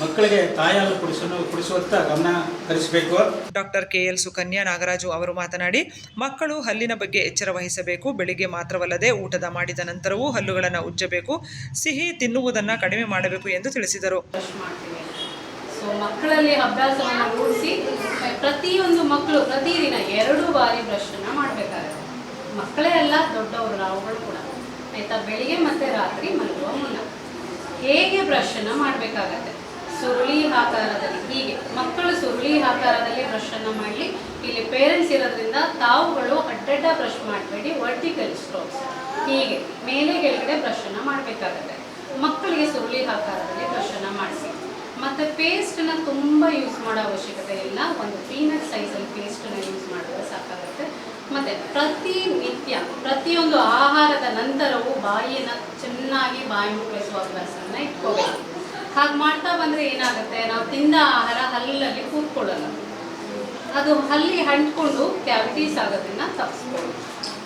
ಮಕ್ಕಳಿಗೆ ತಾಯಾಲು ಕುಡಿಸಲು ಕುಡಿಸುವತ್ತ ಗಮನ ಹರಿಸಬೇಕು. ಡಾಕ್ಟರ್ ಕೆಎಲ್ ಸುಕನ್ಯಾ ನಾಗರಾಜು ಅವರು ಮಾತನಾಡಿ ಮಕ್ಕಳು ಹಲ್ಲಿನ ಬಗ್ಗೆ ಎಚ್ಚರ ವಹಿಸಬೇಕು ಬೆಳಿಗ್ಗೆ ಮಾತ್ರವಲ್ಲದೆ ಊಟದ ಮಾಡಿದ ನಂತರವೂ ಹಲ್ಲುಗಳನ್ನು ಉಜ್ಜಬೇಕು ಸಿಹಿ ತಿನ್ನುವುದನ್ನು ಕಡಿಮೆ ಮಾಡಬೇಕು ಎಂದು ತಿಳಿಸಿದರು. ಸೊ ಮಕ್ಕಳಲ್ಲಿ ಅಭ್ಯಾಸವನ್ನು ಮೂಡಿಸಿ ಪ್ರತಿಯೊಂದು ಮಕ್ಕಳು ಪ್ರತಿದಿನ ಎರಡು ಬಾರಿ ಬ್ರಷನ್ನು ಮಾಡಬೇಕಾಗುತ್ತೆ. ಮಕ್ಕಳೇ ಅಲ್ಲ ದೊಡ್ಡವರು ನಾವುಗಳು ಕೂಡ. ಆಯಿತಾ? ಬೆಳಿಗ್ಗೆ ಮತ್ತು ರಾತ್ರಿ ಮಲಗುವ ಮುನ್ನ. ಹೇಗೆ ಬ್ರಷನ್ನು ಮಾಡಬೇಕಾಗತ್ತೆ? ಸುರುಳಿ ಆಕಾರದಲ್ಲಿ ಹೀಗೆ. ಮಕ್ಕಳು ಸುರುಳಿ ಆಕಾರದಲ್ಲಿ ಬ್ರಷನ್ನು ಮಾಡಲಿ. ಇಲ್ಲಿ ಪೇರೆಂಟ್ಸ್ ಇರೋದ್ರಿಂದ ತಾವುಗಳು ಅಡ್ಡಡ್ಡ ಬ್ರಷ್ ಮಾಡಬೇಡಿ ವರ್ಟಿಕಲ್ ಸ್ಟ್ರೋಕ್ಸ್ ಹೀಗೆ, ಮೇಲೆ ಕೆಳಗಡೆ ಬ್ರಷನ್ನು ಮಾಡಬೇಕಾಗತ್ತೆ. ಮಕ್ಕಳಿಗೆ ಸುರುಳಿ ಆಕಾರದಲ್ಲಿ ಬ್ರಷನ್ನು ಮಾಡಿಸಿ. ಮತ್ತು ಪೇಸ್ಟನ್ನ ತುಂಬ ಯೂಸ್ ಮಾಡೋ ಅವಶ್ಯಕತೆ ಇಲ್ಲ. ಒಂದು ಪೀನಟ್ ಸೈಜಲ್ಲಿ ಪೇಸ್ಟನ್ನು ಯೂಸ್ ಮಾಡಿದ್ರೆ ಸಾಕಾಗುತ್ತೆ. ಮತ್ತು ಪ್ರತಿ ನಿತ್ಯ ಪ್ರತಿಯೊಂದು ಆಹಾರದ ನಂತರವೂ ಬಾಯಿಯನ್ನು ಚೆನ್ನಾಗಿ ಬಾಯಿ ಮುಗಿಸುವ ಅಭ್ಯಾಸವನ್ನು ಇಟ್ಕೋಬೇಕು. ಹಾಗೆ ಮಾಡ್ತಾ ಬಂದರೆ ಏನಾಗುತ್ತೆ? ನಾವು ತಿಂದ ಆಹಾರ ಹಲ್ಲಲ್ಲಿ ಕೂತ್ಕೊಳ್ಳಲ್ಲ. ಅದು ಹಲ್ಲಿ ಹಂಟ್ಕೊಂಡು ಕ್ಯಾವಿಟೀಸ್ ಆಗೋದನ್ನ ತಪ್ಪಿಸ್ಬೋದು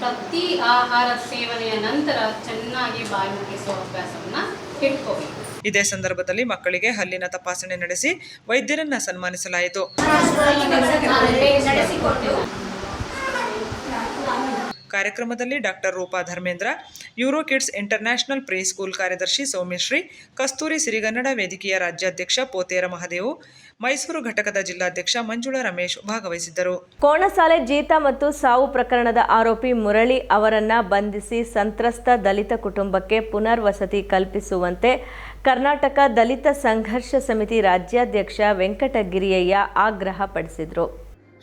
ಪ್ರತಿ ಆಹಾರ ಸೇವನೆಯ ನಂತರ ಚೆನ್ನಾಗಿ ಬಾಯಿ ಮುಗಿಸುವ ಅಭ್ಯಾಸವನ್ನು ಇಟ್ಕೋಬೇಕು. ಇದೇ ಸಂದರ್ಭದಲ್ಲಿ ಮಕ್ಕಳಿಗೆ ಹಲ್ಲಿನ ತಪಾಸಣೆ ನಡೆಸಿ ವೈದ್ಯರನ್ನ ಸನ್ಮಾನಿಸಲಾಯಿತು. ಕಾರ್ಯಕ್ರಮದಲ್ಲಿ doctor Roopa Dharmendra Euro Kids international pre school ಕಾರ್ಯದರ್ಶಿ ಸೌಮ್ಯಶ್ರೀ ಕಸ್ತೂರಿ ಸಿರಿಗನ್ನಡ ವೇದಿಕೆಯ ರಾಜ್ಯಾಧ್ಯಕ್ಷ ಪೋತೇರ ಮಹದೇವು ಮೈಸೂರು ಘಟಕದ ಜಿಲ್ಲಾಧ್ಯಕ್ಷ ಮಂಜುಳಾ ರಮೇಶ್ ಭಾಗವಹಿಸಿದ್ದರು. ಕೋಣಸಾಲೆ ಜೀತ ಮತ್ತು ಸಾವು ಪ್ರಕರಣದ ಆರೋಪಿ ಮುರಳಿ ಅವರನ್ನ ಬಂಧಿಸಿ ಸಂತ್ರಸ್ತ ದಲಿತ ಕುಟುಂಬಕ್ಕೆ ಪುನರ್ವಸತಿ ಕಲ್ಪಿಸುವಂತೆ ಕರ್ನಾಟಕ ದಲಿತ ಸಂಘರ್ಷ ಸಮಿತಿ ರಾಜ್ಯಾಧ್ಯಕ್ಷ ವೆಂಕಟಗಿರಿಯಯ್ಯ ಆಗ್ರಹಪಡಿಸಿದರು.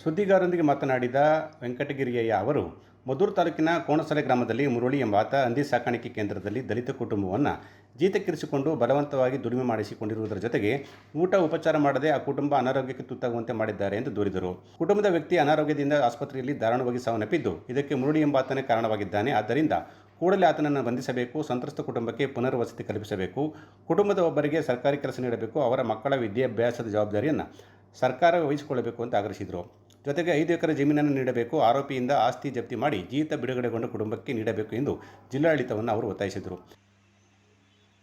ಸುದ್ದಿಗಾರರೊಂದಿಗೆ ಮಾತನಾಡಿದ ವೆಂಕಟಗಿರಿಯಯ್ಯ ಅವರು ಮದ್ದೂರು ತಾಲೂಕಿನ ಕೋಣಸಲೆ ಗ್ರಾಮದಲ್ಲಿ ಮುರುಳಿ ಎಂಬಾತ ಹಂದಿ ಸಾಕಾಣಿಕೆ ಕೇಂದ್ರದಲ್ಲಿ ದಲಿತ ಕುಟುಂಬವನ್ನು ಜೀತಕ್ಕಿರಿಸಿಕೊಂಡು ಬಲವಂತವಾಗಿ ದುಡಿಮೆ ಮಾಡಿಸಿಕೊಂಡಿರುವುದರ ಜೊತೆಗೆ ಊಟ ಉಪಚಾರ ಮಾಡದೆ ಆ ಕುಟುಂಬ ಅನಾರೋಗ್ಯಕ್ಕೆ ತುತ್ತಾಗುವಂತೆ ಮಾಡಿದ್ದಾರೆ ಎಂದು ದೂರಿದರು. ಕುಟುಂಬದ ವ್ಯಕ್ತಿ ಅನಾರೋಗ್ಯದಿಂದ ಆಸ್ಪತ್ರೆಯಲ್ಲಿ ದಾರುಣವಾಗಿ ಸಾವನ್ನಪ್ಪಿದ್ದು, ಇದಕ್ಕೆ ಮುರುಳಿ ಎಂಬಾತನೇ ಕಾರಣವಾಗಿದ್ದಾನೆ. ಆದ್ದರಿಂದ ಕೂಡಲೇ ಆತನನ್ನು ಬಂಧಿಸಬೇಕು, ಸಂತ್ರಸ್ತ ಕುಟುಂಬಕ್ಕೆ ಪುನರ್ವಸತಿ ಕಲ್ಪಿಸಬೇಕು, ಕುಟುಂಬದ ಒಬ್ಬರಿಗೆ ಸರ್ಕಾರಿ ಕೆಲಸ ನೀಡಬೇಕು, ಅವರ ಮಕ್ಕಳ ವಿದ್ಯಾಭ್ಯಾಸದ ಜವಾಬ್ದಾರಿಯನ್ನು ಸರ್ಕಾರ ವಹಿಸಿಕೊಳ್ಳಬೇಕು ಅಂತ ಆಗ್ರಹಿಸಿದರು. ಜೊತೆಗೆ ಐದು ಎಕರೆ ಜಮೀನನ್ನು ನೀಡಬೇಕು. ಆರೋಪಿಯಿಂದ ಆಸ್ತಿ ಜಪ್ತಿ ಮಾಡಿ ಜೀತ ಬಿಡುಗಡೆಗೊಂಡ ಕುಟುಂಬಕ್ಕೆ ನೀಡಬೇಕು ಎಂದು ಜಿಲ್ಲಾಡಳಿತವನ್ನು ಅವರು ಒತ್ತಾಯಿಸಿದರು.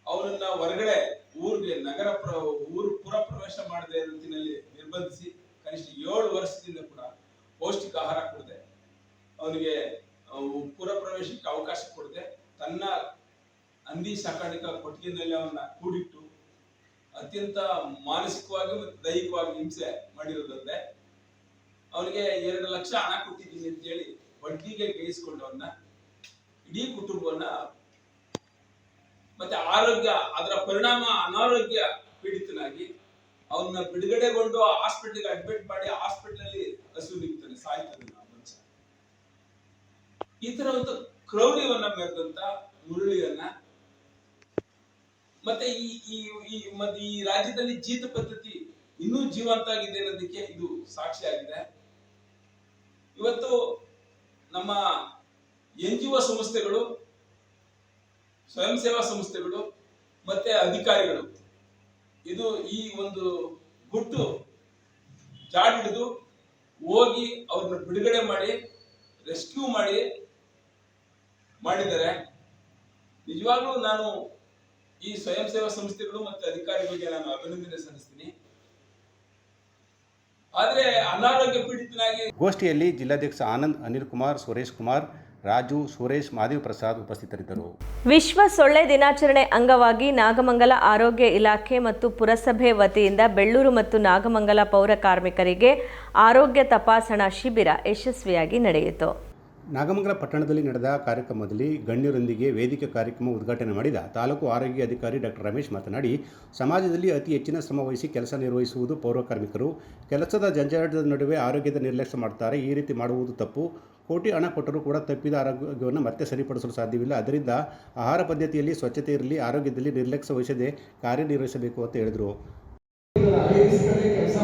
ಅವರನ್ನು ಹೊರಗಡೆ ಊರಿಗೆ ನಗರ ಊರು ಪುರ ಪ್ರವೇಶ ಮಾಡದೆ ರೀತಿಯಲ್ಲಿ ನಿರ್ಬಂಧಿಸಿ ಕನಿಷ್ಠ ಏಳು ವರ್ಷದಿಂದ ಕೂಡ ಪೌಷ್ಟಿಕ ಆಹಾರ ಕೊಡದೆ, ಅವನಿಗೆ ಪುರ ಪ್ರವೇಶಕ್ಕೆ ಅವಕಾಶ ಕೊಡದೆ ತನ್ನ ಹಂದಿ ಸಾಕಾಣಿಕಾ ಕೊಟ್ಟಿಗೆನಲ್ಲಿ ಅವನ್ನ ಕೂಡಿಟ್ಟು ಅತ್ಯಂತ ಮಾನಸಿಕವಾಗಿ ಮತ್ತು ದೈಹಿಕವಾಗಿ ಹಿಂಸೆ ಮಾಡಿರೋದಲ್ಲದೆ ಅವನಿಗೆ ಎರಡು ಲಕ್ಷ ಹಣ ಕೊಟ್ಟಿದ್ದೀನಿ ಅಂತ ಹೇಳಿ ಬಡ್ಡಿಗೆ ಗೈಸ್ಕೊಂಡವನ್ನ ಇಡೀ ಕುಟುಂಬವನ್ನ ಮತ್ತೆ ಆರೋಗ್ಯ, ಅದರ ಪರಿಣಾಮ ಅನಾರೋಗ್ಯ ಪೀಡಿತನಾಗಿ ಅವನ್ನ ಬಿಡುಗಡೆಗೊಂಡು ಹಾಸ್ಪಿಟಲ್ಗೆ ಅಡ್ಮಿಟ್ ಮಾಡಿ ಹಾಸ್ಪಿಟಲ್ ಅಲ್ಲಿ ಹಸು ನಿಗ್ತಾನೆ, ಸಾಯ್ತಾನೆ ಮನುಷ್ಯ. ಈ ತರ ಒಂದು ಕ್ರೌರ್ಯವನ್ನ ಮೆರೆದಂತ ಮುರಳಿಯನ್ನ ಮತ್ತೆ ಈ ಈ ಈ ರಾಜ್ಯದಲ್ಲಿ ಜೀತ ಪದ್ಧತಿ ಇನ್ನೂ ಜೀವಂತ ಆಗಿದೆ ಅನ್ನೋದಕ್ಕೆ ಇದು ಸಾಕ್ಷಿಯಾಗಿದೆ ಇವತ್ತು ನಮ್ಮ ಎನ್ ಜಿ ಒ ಸಂಸ್ಥೆಗಳು, ಸ್ವಯಂ ಸೇವಾ ಸಂಸ್ಥೆಗಳು, ಮತ್ತೆ ಅಧಿಕಾರಿಗಳು, ಇದು ಈ ಒಂದು ಗುಟ್ಟು ಜಾಡ್ ಹಿಡಿದು ಹೋಗಿ ಅವ್ರನ್ನ ಬಿಡುಗಡೆ ಮಾಡಿ, ರೆಸ್ಕ್ಯೂ ಮಾಡಿ ಮಾಡಿದ್ದಾರೆ. ನಿಜವಾಗ್ಲೂ ನಾನು ಈ ಸ್ವಯಂ ಸೇವಾ ಸಂಸ್ಥೆಗಳು ಮತ್ತೆ ಅಧಿಕಾರಿಗಳಿಗೆ ನಾನು ಅಭಿನಂದನೆ ಸಲ್ಲಿಸ್ತೀನಿ. ಆದ್ರೆ ಅನಾರೋಗ್ಯ ಪೀಡಿತನಾಗಿ ಗೋಷ್ಠಿಯಲ್ಲಿ ಜಿಲ್ಲಾಧ್ಯಕ್ಷ ಆನಂದ್ ಅನಿಲ್ ಕುಮಾರ್ ಸುರೇಶ್ ಕುಮಾರ್ ರಾಜು ಸುರೇಶ್ ಮಾದೇವ್ ಪ್ರಸಾದ್ ಉಪಸ್ಥಿತರಿದ್ದರು. ವಿಶ್ವ ಸೊಳ್ಳೆ ದಿನಾಚರಣೆ ಅಂಗವಾಗಿ ನಾಗಮಂಗಲ ಆರೋಗ್ಯ ಇಲಾಖೆ ಮತ್ತು ಪುರಸಭೆ ವತಿಯಿಂದ ಬೆಳ್ಳೂರು ಮತ್ತು ನಾಗಮಂಗಲ ಪೌರ ಕಾರ್ಮಿಕರಿಗೆ ಆರೋಗ್ಯ ತಪಾಸಣಾ ಶಿಬಿರ ಯಶಸ್ವಿಯಾಗಿ ನಡೆಯಿತು. ನಾಗಮಂಗಲ ಪಟ್ಟಣದಲ್ಲಿ ನಡೆದ ಕಾರ್ಯಕ್ರಮದಲ್ಲಿ ಗಣ್ಯರೊಂದಿಗೆ ವೇದಿಕೆ ಕಾರ್ಯಕ್ರಮ ಉದ್ಘಾಟನೆ ಮಾಡಿದ ತಾಲೂಕು ಆರೋಗ್ಯ ಅಧಿಕಾರಿ ಡಾಕ್ಟರ್ ರಮೇಶ್ ಮಾತನಾಡಿ, ಸಮಾಜದಲ್ಲಿ ಅತಿ ಹೆಚ್ಚಿನ ಶ್ರಮ ವಹಿಸಿ ಕೆಲಸ ನಿರ್ವಹಿಸುವುದು ಪೌರ ಕಾರ್ಮಿಕರು. ಕೆಲಸದ ಜಂಜಾಟದ ನಡುವೆ ಆರೋಗ್ಯದ ನಿರ್ಲಕ್ಷ್ಯ ಮಾಡ್ತಾರೆ. ಈ ರೀತಿ ಮಾಡುವುದು ತಪ್ಪು. ಕೋಟಿ ಹಣ ಕೊಟ್ಟರೂ ಕೂಡ ತಪ್ಪಿದ ಆರೋಗ್ಯವನ್ನು ಮತ್ತೆ ಸರಿಪಡಿಸಲು ಸಾಧ್ಯವಿಲ್ಲ. ಅದರಿಂದ ಆಹಾರ ಪದ್ಧತಿಯಲ್ಲಿ ಸ್ವಚ್ಛತೆ ಇರಲಿ, ಆರೋಗ್ಯದಲ್ಲಿ ನಿರ್ಲಕ್ಷ್ಯ ವಹಿಸದೆ ಕಾರ್ಯನಿರ್ವಹಿಸಬೇಕು ಅಂತ ಹೇಳಿದರು. ಕೆಲಸ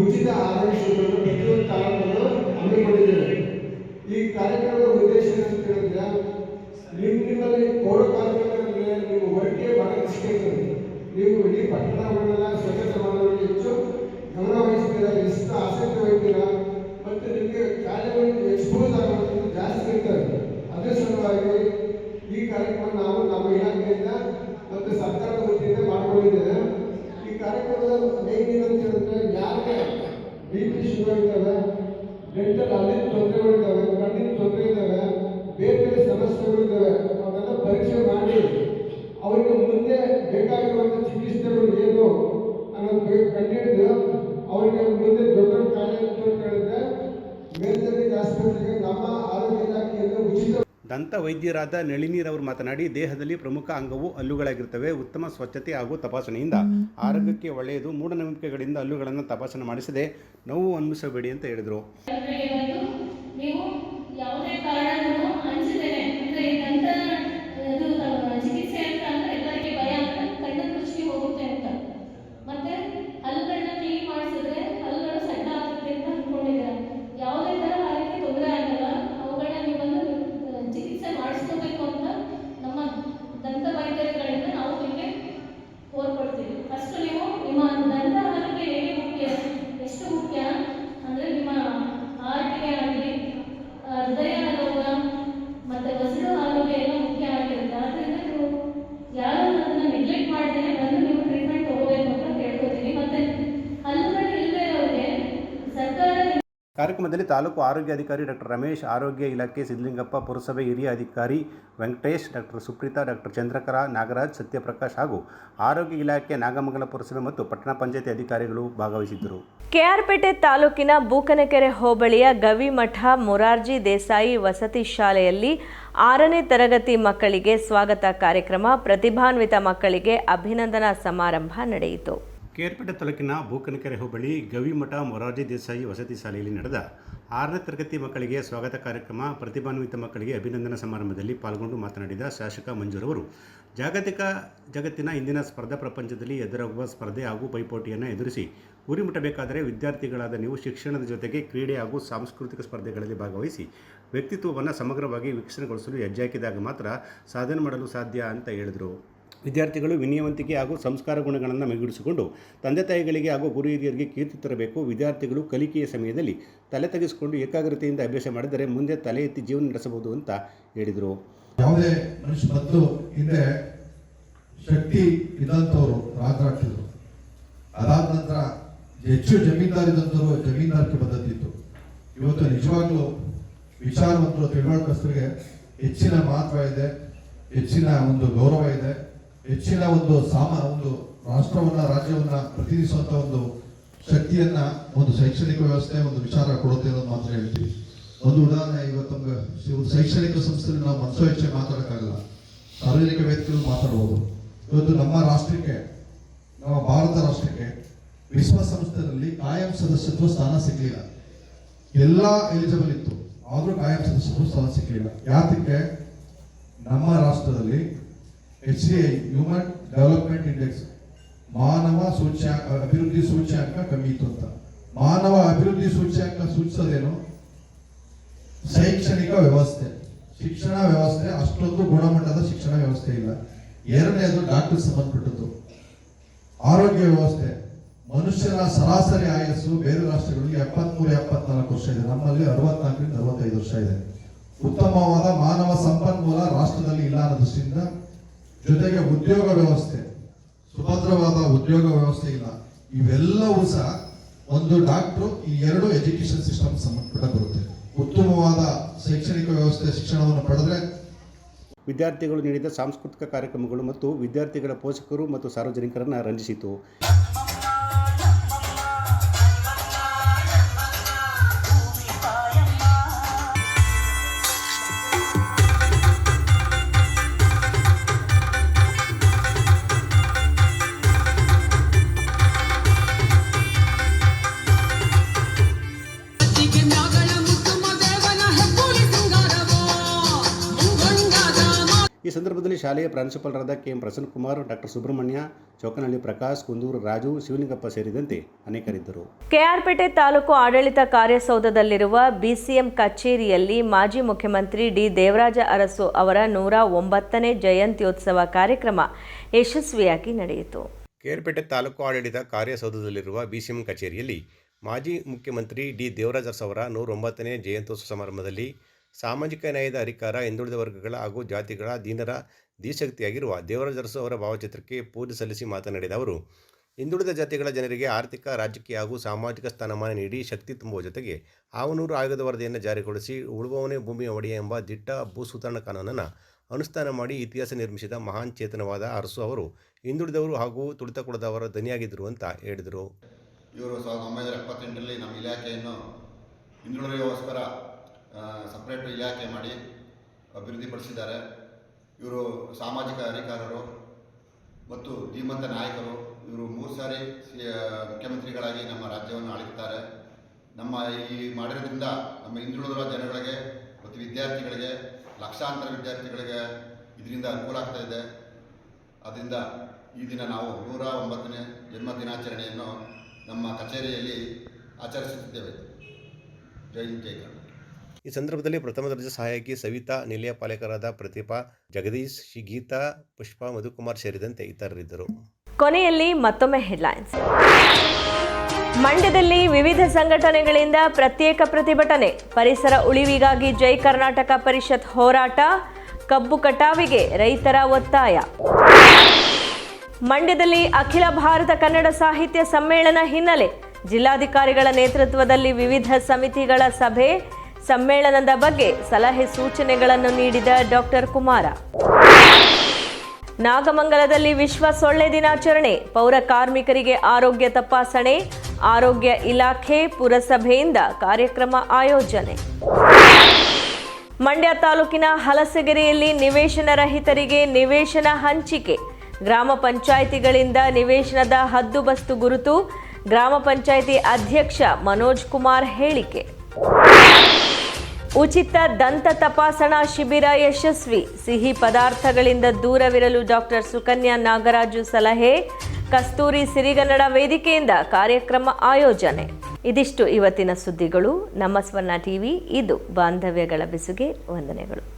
ಉಚಿತ ಆರೋಗ್ಯ ಶಿಬಿರವನ್ನು ಪ್ರತಿಯೊಂದು ತಾಲೂಕಲ್ಲೂ ಹಮ್ಮಿಕೊಂಡಿದ್ದೇವೆ ಈ ಕಾರ್ಯಕ್ರಮದ ಉದ್ದೇಶ ಅಂತ ಹೇಳಿದ್ರೆ ನಿಮ್ಮ ನಿಮ್ಮಲ್ಲಿ ಪೌರ ಕಾರ್ಮಿಕರಿಗೆ ನೀವು ಹೊರಗೆ ಇರ್ತದೆ ನೀವು ಇಡೀ ಪಟ್ಟಣಗಳನ್ನೆಲ್ಲ ಸ್ವಚ್ಛತೆ ಮಾಡೋದಕ್ಕೆ ಹೆಚ್ಚು ಗಮನ ವಹಿಸ್ತೀರಾ ಎಷ್ಟು ಆಸಕ್ತಿ ವಹಿಸ್ತೀರಾ, ಮತ್ತು ನಿಮಗೆ ಕಾರ್ಯವನ್ನು ಎಕ್ಸ್ಪೋಸ್ ಆಗೋದು ಜಾಸ್ತಿ ಇರ್ತದೆ. ಅದೇ ಸಲುವಾಗಿ ಈ ಕಾರ್ಯಕ್ರಮ ನಾವು ನಮ್ಮ ಇಲಾಖೆಯಿಂದ ಮತ್ತು ಸರ್ಕಾರದ ವತಿಯಿಂದ ಮಾಡಿಕೊಂಡಿದ್ದೇವೆ. ಈ ಕಾರ್ಯಕ್ರಮದ ಮೇನ್ ಏನಂತ ಹೇಳಿದ್ರೆ ಯಾರಿಗೆ ಬಿ ಪಿ ಶುಗರ್ ಇದ್ದಾವೆ ಡೆಂಟಲ್ ಅಲ್ಲಿನ ತೊಂದರೆಗಳಿದ್ದಾವೆ ಕಣ್ಣಿನ ತೊಂದರೆ ಇದ್ದಾವೆ, ಬೇರೆ ಬೇರೆ ಸಮಸ್ಯೆಗಳಿದ್ದಾವೆ ಅವೆಲ್ಲ ಪರೀಕ್ಷೆ ಮಾಡಿ ಅವರಿಗೆ ಮುಂದೆ ಬೇಕಾಗಿರುವಂಥ ಚಿಕಿತ್ಸೆಗಳು ಏನು ಅನ್ನೋದು ಕಂಡುಹಿಡಿದು ಅವರಿಗೆ ಮುಂದೆ ದೊಡ್ಡ ಇತ್ತು ಅಂತ ಹೇಳಿದ್ರೆ ಮೇಲ್ದರ್ಜೆ ಆಸ್ಪತ್ರೆಗೆ ನಮ್ಮ ಆರೋಗ್ಯ ಇಲಾಖೆಯಿಂದ ಉಚಿತ ದಂತ ವೈದ್ಯರಾದ ನಳಿನೀರವರು ಮಾತನಾಡಿ ದೇಹದಲ್ಲಿ ಪ್ರಮುಖ ಅಂಗವು ಹಲ್ಲುಗಳಾಗಿರ್ತವೆ ಉತ್ತಮ ಸ್ವಚ್ಛತೆ ಹಾಗೂ ತಪಾಸಣೆಯಿಂದ ಆರೋಗ್ಯಕ್ಕೆ ಒಳ್ಳೆಯದು. ಮೂಢನಂಬಿಕೆಗಳಿಂದ ಹಲ್ಲುಗಳನ್ನು ತಪಾಸಣೆ ಮಾಡಿಸದೆ ನೋವು ಅನ್ವಿಸಬೇಡಿ ಅಂತ ಹೇಳಿದರು ನೀವು ಯಾವುದೇ ಕಾರಣಕ್ಕೂ ಅಂಜದೇನೆ ಅಂದ್ರೆ ಈ ದಂತ ಇದು ಚಿಕಿತ್ಸೆ ಅಂತ ಅಂದ್ರೆ ಎಲ್ಲರಿಗೆ ಭಯ ಅಂದ್ರೆ ಕಣ್ಣು ದೃಷ್ಟಿ ಹೋಗುತ್ತೆ ಅಂತ ಮತ್ತೆ ಹಲ್ಲುಗಳನ್ನ ಕ್ಲೀನ್ ಮಾಡಿಸಿದ್ರೆ ಹಲ್ಲುಗಳು ಸಣ್ಣ ಆಗುತ್ತೆ ಅಂತ ಅನ್ಕೊಂಡಿದ್ದೀರಾ ಯಾವುದೇ ತರ ಆ ರೀತಿ ತೊಂದರೆ ಆಗಲ್ಲ ಅವುಗಳನ್ನ ನೀವು ಬಂದು ಆ, ಚಿಕಿತ್ಸೆ ಮಾಡಿಸ್ಕೋಬೇಕು ಅಂತ ನಮ್ಮ ದಂತ ವೈದ್ಯರುಗಳಿಂದ ನಾವು ನಿಮಗೆ ಕೋರ್ಕೊಡ್ತೀವಿ ಫಸ್ಟ್ ನೀವು ನಿಮ್ಮ ದಂತ ಆರೋಗ್ಯ ಹೇಗೆ ಮುಖ್ಯ ಎಷ್ಟು ಮುಖ್ಯ ಅಂದ್ರೆ ನಿಮ್ಮ ಹಾರ್ಟ್ಗೆ ಆಗಲಿ ಹೃದಯ ರೋಗ ಮತ್ತೆ ವಸಡು ಆರೋಗ್ಯ ಎಲ್ಲ ಮುಖ್ಯ ಆಗಿರುತ್ತೆ ಆದ್ರಿಂದ ನೀವು ಯಾರು ಅದನ್ನ ನೆಗ್ಲೆಕ್ಟ್ ಮಾಡ್ದೇನೆ ಬಂದು ನೀವು ಟ್ರೀಟ್ಮೆಂಟ್ ತಗೋಬೇಕು ಅಂತ ಕೇಳ್ಕೊತೀನಿ ಮತ್ತೆ ಹಲ್ಲುಗಳು ಇಲ್ಲದೆ ಇರೋರಿಗೆ ಸರ್ಕಾರ ಕಾರ್ಯಕ್ರಮದಲ್ಲಿ ತಾಲೂಕು ಆರೋಗ್ಯ ಅಧಿಕಾರಿ ಡಾಕ್ಟರ್ ರಮೇಶ್, ಆರೋಗ್ಯ ಇಲಾಖೆ ಸಿದ್ಧಲಿಂಗಪ್ಪ, ಪುರಸಭೆ ಹಿರಿಯ ಅಧಿಕಾರಿ ವೆಂಕಟೇಶ್, ಡಾಕ್ಟರ್ ಸುಪ್ರೀತಾ, ಡಾಕ್ಟರ್ ಚಂದ್ರಕರ, ನಾಗರಾಜ್, ಸತ್ಯಪ್ರಕಾಶ್ ಹಾಗೂ ಆರೋಗ್ಯ ಇಲಾಖೆ ನಾಗಮಂಗಲ ಪುರಸಭೆ ಮತ್ತು ಪಟ್ಟಣ ಪಂಚಾಯತಿ ಅಧಿಕಾರಿಗಳು ಭಾಗವಹಿಸಿದ್ದರು. ಕೆಆರ್ಪೇಟೆ ತಾಲೂಕಿನ ಬೂಕನಕೆರೆ ಹೋಬಳಿಯ ಗವಿಮಠ ಮೊರಾರ್ಜಿ ದೇಸಾಯಿ ವಸತಿ ಶಾಲೆಯಲ್ಲಿ ಆರನೇ ತರಗತಿ ಮಕ್ಕಳಿಗೆ ಸ್ವಾಗತ ಕಾರ್ಯಕ್ರಮ, ಪ್ರತಿಭಾನ್ವಿತ ಮಕ್ಕಳಿಗೆ ಅಭಿನಂದನಾ ಸಮಾರಂಭ ನಡೆಯಿತು. ಕೇರ್ಪೇಟೆ ತಾಲೂಕಿನ ಬೂಕನಕೆರೆ ಹೋಬಳಿ ಗವಿಮಠ ಮೊರಾರ್ಜಿ ದೇಸಾಯಿ ವಸತಿ ಶಾಲೆಯಲ್ಲಿ ನಡೆದ ಆರನೇ ತರಗತಿ ಮಕ್ಕಳಿಗೆ ಸ್ವಾಗತ ಕಾರ್ಯಕ್ರಮ, ಪ್ರತಿಭಾನ್ವಿತ ಮಕ್ಕಳಿಗೆ ಅಭಿನಂದನಾ ಸಮಾರಂಭದಲ್ಲಿ ಪಾಲ್ಗೊಂಡು ಮಾತನಾಡಿದ ಶಾಸಕ ಮಂಜೂರವರು ಜಾಗತಿಕ ಜಗತ್ತಿನ ಇಂದಿನ ಸ್ಪರ್ಧಾ ಪ್ರಪಂಚದಲ್ಲಿ ಎದುರಾಗುವ ಸ್ಪರ್ಧೆ ಹಾಗೂ ಪೈಪೋಟಿಯನ್ನು ಎದುರಿಸಿ ಗುರಿ ಮುಟ್ಟಬೇಕಾದರೆ ವಿದ್ಯಾರ್ಥಿಗಳಾದ ನೀವು ಶಿಕ್ಷಣದ ಜೊತೆಗೆ ಕ್ರೀಡೆ ಹಾಗೂ ಸಾಂಸ್ಕೃತಿಕ ಸ್ಪರ್ಧೆಗಳಲ್ಲಿ ಭಾಗವಹಿಸಿ ವ್ಯಕ್ತಿತ್ವವನ್ನು ಸಮಗ್ರವಾಗಿ ವೀಕ್ಷಣೆಗೊಳಿಸಲು ಹೆಜ್ಜೆ ಮಾತ್ರ ಸಾಧನೆ ಮಾಡಲು ಸಾಧ್ಯ ಅಂತ ಹೇಳಿದರು. ವಿದ್ಯಾರ್ಥಿಗಳು ವಿನಯವಂತಿಕೆ ಹಾಗೂ ಸಂಸ್ಕಾರ ಗುಣಗಳನ್ನು ಮೈಗೂಡಿಸಿಕೊಂಡು ತಂದೆ ತಾಯಿಗಳಿಗೆ ಹಾಗೂ ಗುರು ಹಿರಿಯರಿಗೆ ಕೀರ್ತಿ ತರಬೇಕು. ವಿದ್ಯಾರ್ಥಿಗಳು ಕಲಿಕೆಯ ಸಮಯದಲ್ಲಿ ತಲೆ ತೆಗೆಸಿಕೊಂಡು ಏಕಾಗ್ರತೆಯಿಂದ ಅಭ್ಯಾಸ ಮಾಡಿದರೆ ಮುಂದೆ ತಲೆ ಎತ್ತಿ ಜೀವನ ನಡೆಸಬಹುದು ಅಂತ ಹೇಳಿದರು. ಯಾವುದೇ ಮನುಷ್ಯ ಮೊದಲು ಹಿಂದೆ ಶಕ್ತಿ ಇದ್ದಂಥವ್ರು ರಾಜರಾಡ್ತಿದ್ರು ಅದಾದ ನಂತರ ಹೆಚ್ಚು ಜಮೀನ್ದಾರಿದಂಥವ್ರು ಜಮೀನ್ದಾರಿಕೆ ಪದ್ಧತಿ ಇತ್ತು ಇವತ್ತು ನಿಜವಾಗ್ಲೂ ವಿಚಾರವಂತರು ತಿಳುವಳಿಕಸ್ತರಿಗೆ ಹೆಚ್ಚಿನ ಮಹತ್ವ ಇದೆ, ಹೆಚ್ಚಿನ ಒಂದು ಗೌರವ ಇದೆ. ಹೆಚ್ಚಿನ ಒಂದು ಸಾಮ, ಒಂದು ರಾಷ್ಟ್ರವನ್ನ, ರಾಜ್ಯವನ್ನ ಪ್ರತಿನಿಧಿಸುವಂತ ಒಂದು ಶಕ್ತಿಯನ್ನ, ಒಂದು ಶೈಕ್ಷಣಿಕ ವ್ಯವಸ್ಥೆ, ಒಂದು ವಿಚಾರ ಕೊಡುತ್ತೆ ಅನ್ನೋದು ಮಾತ್ರ ಹೇಳ್ತೀವಿ. ಒಂದು ಉದಾಹರಣೆ ಇವತ್ತು ಒಂದು ಶೈಕ್ಷಣಿಕ ಸಂಸ್ಥೆಯಲ್ಲಿ ನಾವು ಮನಸ್ಸು ಹೆಚ್ಚೆ ಮಾತಾಡೋಕ್ಕಾಗಲ್ಲ. ಸಾರ್ವಜನಿಕ ವ್ಯಕ್ತಿಗಳು ಮಾತಾಡ್ಬೋದು. ಇವತ್ತು ನಮ್ಮ ರಾಷ್ಟ್ರಕ್ಕೆ, ನಮ್ಮ ಭಾರತ ರಾಷ್ಟ್ರಕ್ಕೆ ವಿಶ್ವಸಂಸ್ಥೆಯಲ್ಲಿ ಕಾಯಂ ಸದಸ್ಯತ್ವ ಸ್ಥಾನ ಸಿಗಲಿಲ್ಲ. ಎಲ್ಲ ಎಲಿಜಿಬಲ್ ಇತ್ತು. ಆದರೂ ಕಾಯಂ ಸದಸ್ಯತ್ವ ಸ್ಥಾನ ಸಿಗಲಿಲ್ಲ. ಯಾತಕ್ಕೆ? ನಮ್ಮ ರಾಷ್ಟ್ರದಲ್ಲಿ H C human development index ಮಾನವ ಸೂಚ್ಯಾಂಕ ಅಭಿವೃದ್ಧಿ ಸೂಚ್ಯಾಂಕ ಕಮ್ಮಿ ಇತ್ತು ಅಂತ. ಮಾನವ ಅಭಿವೃದ್ಧಿ ಸೂಚ್ಯಾಂಕ ಸೂಚಿಸೋದೇನು? ಶೈಕ್ಷಣಿಕ ವ್ಯವಸ್ಥೆ. ಶಿಕ್ಷಣ ವ್ಯವಸ್ಥೆ ಅಷ್ಟೊಂದು ಗುಣಮಟ್ಟದ ಶಿಕ್ಷಣ ವ್ಯವಸ್ಥೆ ಇಲ್ಲ. ಎರಡನೇದು ಡಾಕ್ಟರ್ ಸಂಬಂಧಪಟ್ಟದ್ದು. ಆರೋಗ್ಯ ವ್ಯವಸ್ಥೆ. ಮನುಷ್ಯರ ಸರಾಸರಿ ಆಯಸ್ಸು ಬೇರೆ ರಾಷ್ಟ್ರಗಳಿಗೆ ಎಪ್ಪತ್ಮೂರು, ಎಪ್ಪತ್ನಾಲ್ಕು ವರ್ಷ ಇದೆ. ನಮ್ಮಲ್ಲಿ ಅರವತ್ನಾಲ್ಕರಿಂದ ಅರವತ್ತೈದು ವರ್ಷ ಇದೆ. ಉತ್ತಮವಾದ ಮಾನವ ಸಂಪನ್ಮೂಲ ರಾಷ್ಟ್ರದಲ್ಲಿ ಇಲ್ಲ ಅನ್ನೋ ದೃಷ್ಟಿಯಿಂದ ಜೊತೆಗೆ ಉದ್ಯೋಗ ವ್ಯವಸ್ಥೆ, ಸುಭದ್ರವಾದ ಉದ್ಯೋಗ ವ್ಯವಸ್ಥೆ ಇಲ್ಲ. ಇವೆಲ್ಲವೂ ಸಹ ಒಂದು ಡಾಕ್ಟ್ರು, ಈ ಎರಡು ಎಜುಕೇಶನ್ ಸಿಸ್ಟಮ್ ಸಂಬಂಧಪಟ್ಟ ಬರುತ್ತೆ. ಉತ್ತಮವಾದ ಶೈಕ್ಷಣಿಕ ವ್ಯವಸ್ಥೆ ಶಿಕ್ಷಣವನ್ನು ಪಡೆದ್ರೆ ವಿದ್ಯಾರ್ಥಿಗಳು ನೀಡಿದ ಸಾಂಸ್ಕೃತಿಕ ಕಾರ್ಯಕ್ರಮಗಳು ಮತ್ತು ವಿದ್ಯಾರ್ಥಿಗಳ ಪೋಷಕರು ಮತ್ತು ಸಾರ್ವಜನಿಕರನ್ನು ರಂಜಿಸಿತು. ಈ ಸಂದರ್ಭದಲ್ಲಿ ಶಾಲೆಯ ಪ್ರಾಂಶುಪಾಲರಾದ K M Prasannakumar doctor Subramanya Chowkanahalli Prakash Kunduru Raju Shivalingappa ಸೇರಿದಂತೆ ಅನೇಕರಿದ್ದರು. ಕೆಆರ್ಪೇಟೆ ತಾಲೂಕು ಆಡಳಿತ ಕಾರ್ಯಸೌಧದಲ್ಲಿರುವ ಬಿಸಿಎಂ ಕಚೇರಿಯಲ್ಲಿ ಮಾಜಿ ಮುಖ್ಯಮಂತ್ರಿ ಡಿ. ದೇವರಾಜ ಅರಸು ಅವರ ನೂರ ಒಂಬತ್ತನೇ ಜಯಂತ್ಯೋತ್ಸವ ಕಾರ್ಯಕ್ರಮ ಯಶಸ್ವಿಯಾಗಿ ನಡೆಯಿತು. ಕೆಆರ್ಪೇಟೆ ತಾಲೂಕು ಆಡಳಿತ ಕಾರ್ಯಸೌಧದಲ್ಲಿರುವ ಬಿಸಿಎಂ ಕಚೇರಿಯಲ್ಲಿ ಮಾಜಿ ಮುಖ್ಯಮಂತ್ರಿ ಡಿ. ದೇವರಾಜ ಅರಸು ಅವರ ನೂರೊಂಬತ್ತನೇ ಜಯಂತ್ಯೋತ್ಸವ ಸಮಾರಂಭದಲ್ಲಿ ಸಾಮಾಜಿಕ ನ್ಯಾಯದ ಅಧಿಕಾರ, ಹಿಂದುಳಿದ ವರ್ಗಗಳ ಹಾಗೂ ಜಾತಿಗಳ ದೀನರ ಧೀಶಕ್ತಿಯಾಗಿರುವ ದೇವರಾಜ ಅರಸು ಅವರ ಭಾವಚಿತ್ರಕ್ಕೆ ಪೂಜೆ ಸಲ್ಲಿಸಿ ಮಾತನಾಡಿದ ಅವರು, ಹಿಂದುಳಿದ ಜಾತಿಗಳ ಜನರಿಗೆ ಆರ್ಥಿಕ, ರಾಜಕೀಯ ಹಾಗೂ ಸಾಮಾಜಿಕ ಸ್ಥಾನಮಾನ ನೀಡಿ ಶಕ್ತಿ ತುಂಬುವ ಜೊತೆಗೆ ಆವನೂರು ಆಯೋಗದ ವರದಿಯನ್ನು ಜಾರಿಗೊಳಿಸಿ ಉಳುವವನೇ ಭೂಮಿಯ ಒಡೆಯ ಎಂಬ ದಿಟ್ಟ ಭೂ ಸುಧಾರಣಾ ಕಾನೂನನ್ನು ಅನುಷ್ಠಾನ ಮಾಡಿ ಇತಿಹಾಸ ನಿರ್ಮಿಸಿದ ಮಹಾನ್ ಚೇತನವಾದ ಅರಸು ಅವರು ಹಿಂದುಳಿದವರು ಹಾಗೂ ತುಳಿತ ಕುಳದವರ ಧ್ವನಿಯಾಗಿದ್ದರು ಅಂತ ಹೇಳಿದರು. ಇವರು ಸಾವಿರದ ಒಂಬೈನೂರ ಎಪ್ಪತ್ತೆಂಟರಲ್ಲಿ ನಮ್ಮ ಇಲಾಖೆಯನ್ನು ಹಿಂದುಳಿದರಿಗೋಸ್ಕರ ಸಪ್ರೇಟ್ ಇಲಾಖೆ ಮಾಡಿ ಅಭಿವೃದ್ಧಿಪಡಿಸಿದ್ದಾರೆ. ಇವರು ಸಾಮಾಜಿಕ ಅಧಿಕಾರರು ಮತ್ತು ಧೀಮಂತ ನಾಯಕರು. ಇವರು ಮೂರು ಸಾರಿ ಮುಖ್ಯಮಂತ್ರಿಗಳಾಗಿ ನಮ್ಮ ರಾಜ್ಯವನ್ನು ಆಳಿರ್ತಾರೆ ನಮ್ಮ ಈ ಮಾಡಿರೋದ್ರಿಂದ ನಮ್ಮ ಹಿಂದುಳಿದ ಜನಗಳಿಗೆ ಮತ್ತು ವಿದ್ಯಾರ್ಥಿಗಳಿಗೆ, ಲಕ್ಷಾಂತರ ವಿದ್ಯಾರ್ಥಿಗಳಿಗೆ ಇದರಿಂದ ಅನುಕೂಲ ಆಗ್ತಾ ಇದೆ. ಅದರಿಂದ ಈ ದಿನ ನಾವು ನೂರ ಒಂಬತ್ತನೇ ಜನ್ಮ ದಿನಾಚರಣೆಯನ್ನು ನಮ್ಮ ಕಚೇರಿಯಲ್ಲಿ ಆಚರಿಸುತ್ತಿದ್ದೇವೆ. ಜೈ ಜೈ ಕರ್ನಾಟಕ. ಈ ಸಂದರ್ಭದಲ್ಲಿ ಪ್ರಥಮ ದರ್ಜೆ ಸಹಾಯಕಿ ಸವಿತಾ, ನಿಲಯ ಪಾಲಕರಾದ ಪ್ರತಿಭಾ, ಜಗದೀಶ್ ಶಿಗೀತಾ ಪುಷ್ಪ, ಮಧುಕುಮಾರ್ ಸೇರಿದಂತೆ ಇತರರಿದ್ದರು. ಕೊನೆಯಲ್ಲಿ ಮತ್ತೊಮ್ಮೆ ಹೆಡ್ಲೈನ್ಸ್. ಮಂಡ್ಯದಲ್ಲಿ ವಿವಿಧ ಸಂಘಟನೆಗಳಿಂದ ಪ್ರತ್ಯೇಕ ಪ್ರತಿಭಟನೆ. ಪರಿಸರ ಉಳಿವಿಗಾಗಿ ಜೈ ಕರ್ನಾಟಕ ಪರಿಷತ್ ಹೋರಾಟ, ಕಬ್ಬು ಕಟಾವಿಗೆ ರೈತರ ಒತ್ತಾಯ. ಮಂಡ್ಯದಲ್ಲಿ ಅಖಿಲ ಭಾರತ ಕನ್ನಡ ಸಾಹಿತ್ಯ ಸಮ್ಮೇಳನ ಹಿನ್ನೆಲೆ. ಜಿಲ್ಲಾಧಿಕಾರಿಗಳ ನೇತೃತ್ವದಲ್ಲಿ ವಿವಿಧ ಸಮಿತಿಗಳ ಸಭೆ. ಸಮ್ಮೇಳನದ ಬಗ್ಗೆ ಸಲಹೆ ಸೂಚನೆಗಳನ್ನು ನೀಡಿದ ಡಾಕ್ಟರ್ ಕುಮಾರ. ನಾಗಮಂಗಲದಲ್ಲಿ ವಿಶ್ವ ಸೊಳ್ಳೆ ದಿನಾಚರಣೆ, ಪೌರ ಕಾರ್ಮಿಕರಿಗೆ ಆರೋಗ್ಯ ತಪಾಸಣೆ, ಆರೋಗ್ಯ ಇಲಾಖೆ ಪುರಸಭೆಯಿಂದ ಕಾರ್ಯಕ್ರಮ ಆಯೋಜನೆ. ಮಂಡ್ಯ ತಾಲೂಕಿನ ಹಲಸಗೆರೆಯಲ್ಲಿ ನಿವೇಶನ ರಹಿತರಿಗೆ ನಿವೇಶನ ಹಂಚಿಕೆ. ಗ್ರಾಮ ಪಂಚಾಯಿತಿಗಳಿಂದ ನಿವೇಶನದ ಹದ್ದುಬಸ್ತು ಗುರುತು, ಗ್ರಾಮ ಪಂಚಾಯಿತಿ ಅಧ್ಯಕ್ಷ ಮನೋಜ್ ಕುಮಾರ್ ಹೇಳಿಕೆ. ಉಚಿತ ದಂತ ತಪಾಸಣಾ ಶಿಬಿರ ಯಶಸ್ವಿ. ಸಿಹಿ ಪದಾರ್ಥಗಳಿಂದ ದೂರವಿರಲು ಡಾಕ್ಟರ್ ಸುಕನ್ಯಾ ನಾಗರಾಜು ಸಲಹೆ. ಕಸ್ತೂರಿ ಸಿರಿಗನ್ನಡ ವೇದಿಕೆಯಿಂದ ಕಾರ್ಯಕ್ರಮ ಆಯೋಜನೆ. ಇದಿಷ್ಟು ಇವತ್ತಿನ ಸುದ್ದಿಗಳು. ನಮ್ಮ ಸ್ವರ್ಣ ಟಿವಿ, ಇದು ಬಾಂಧವ್ಯಗಳ ಬಿಸುಗೆ ವಂದನೆಗಳು.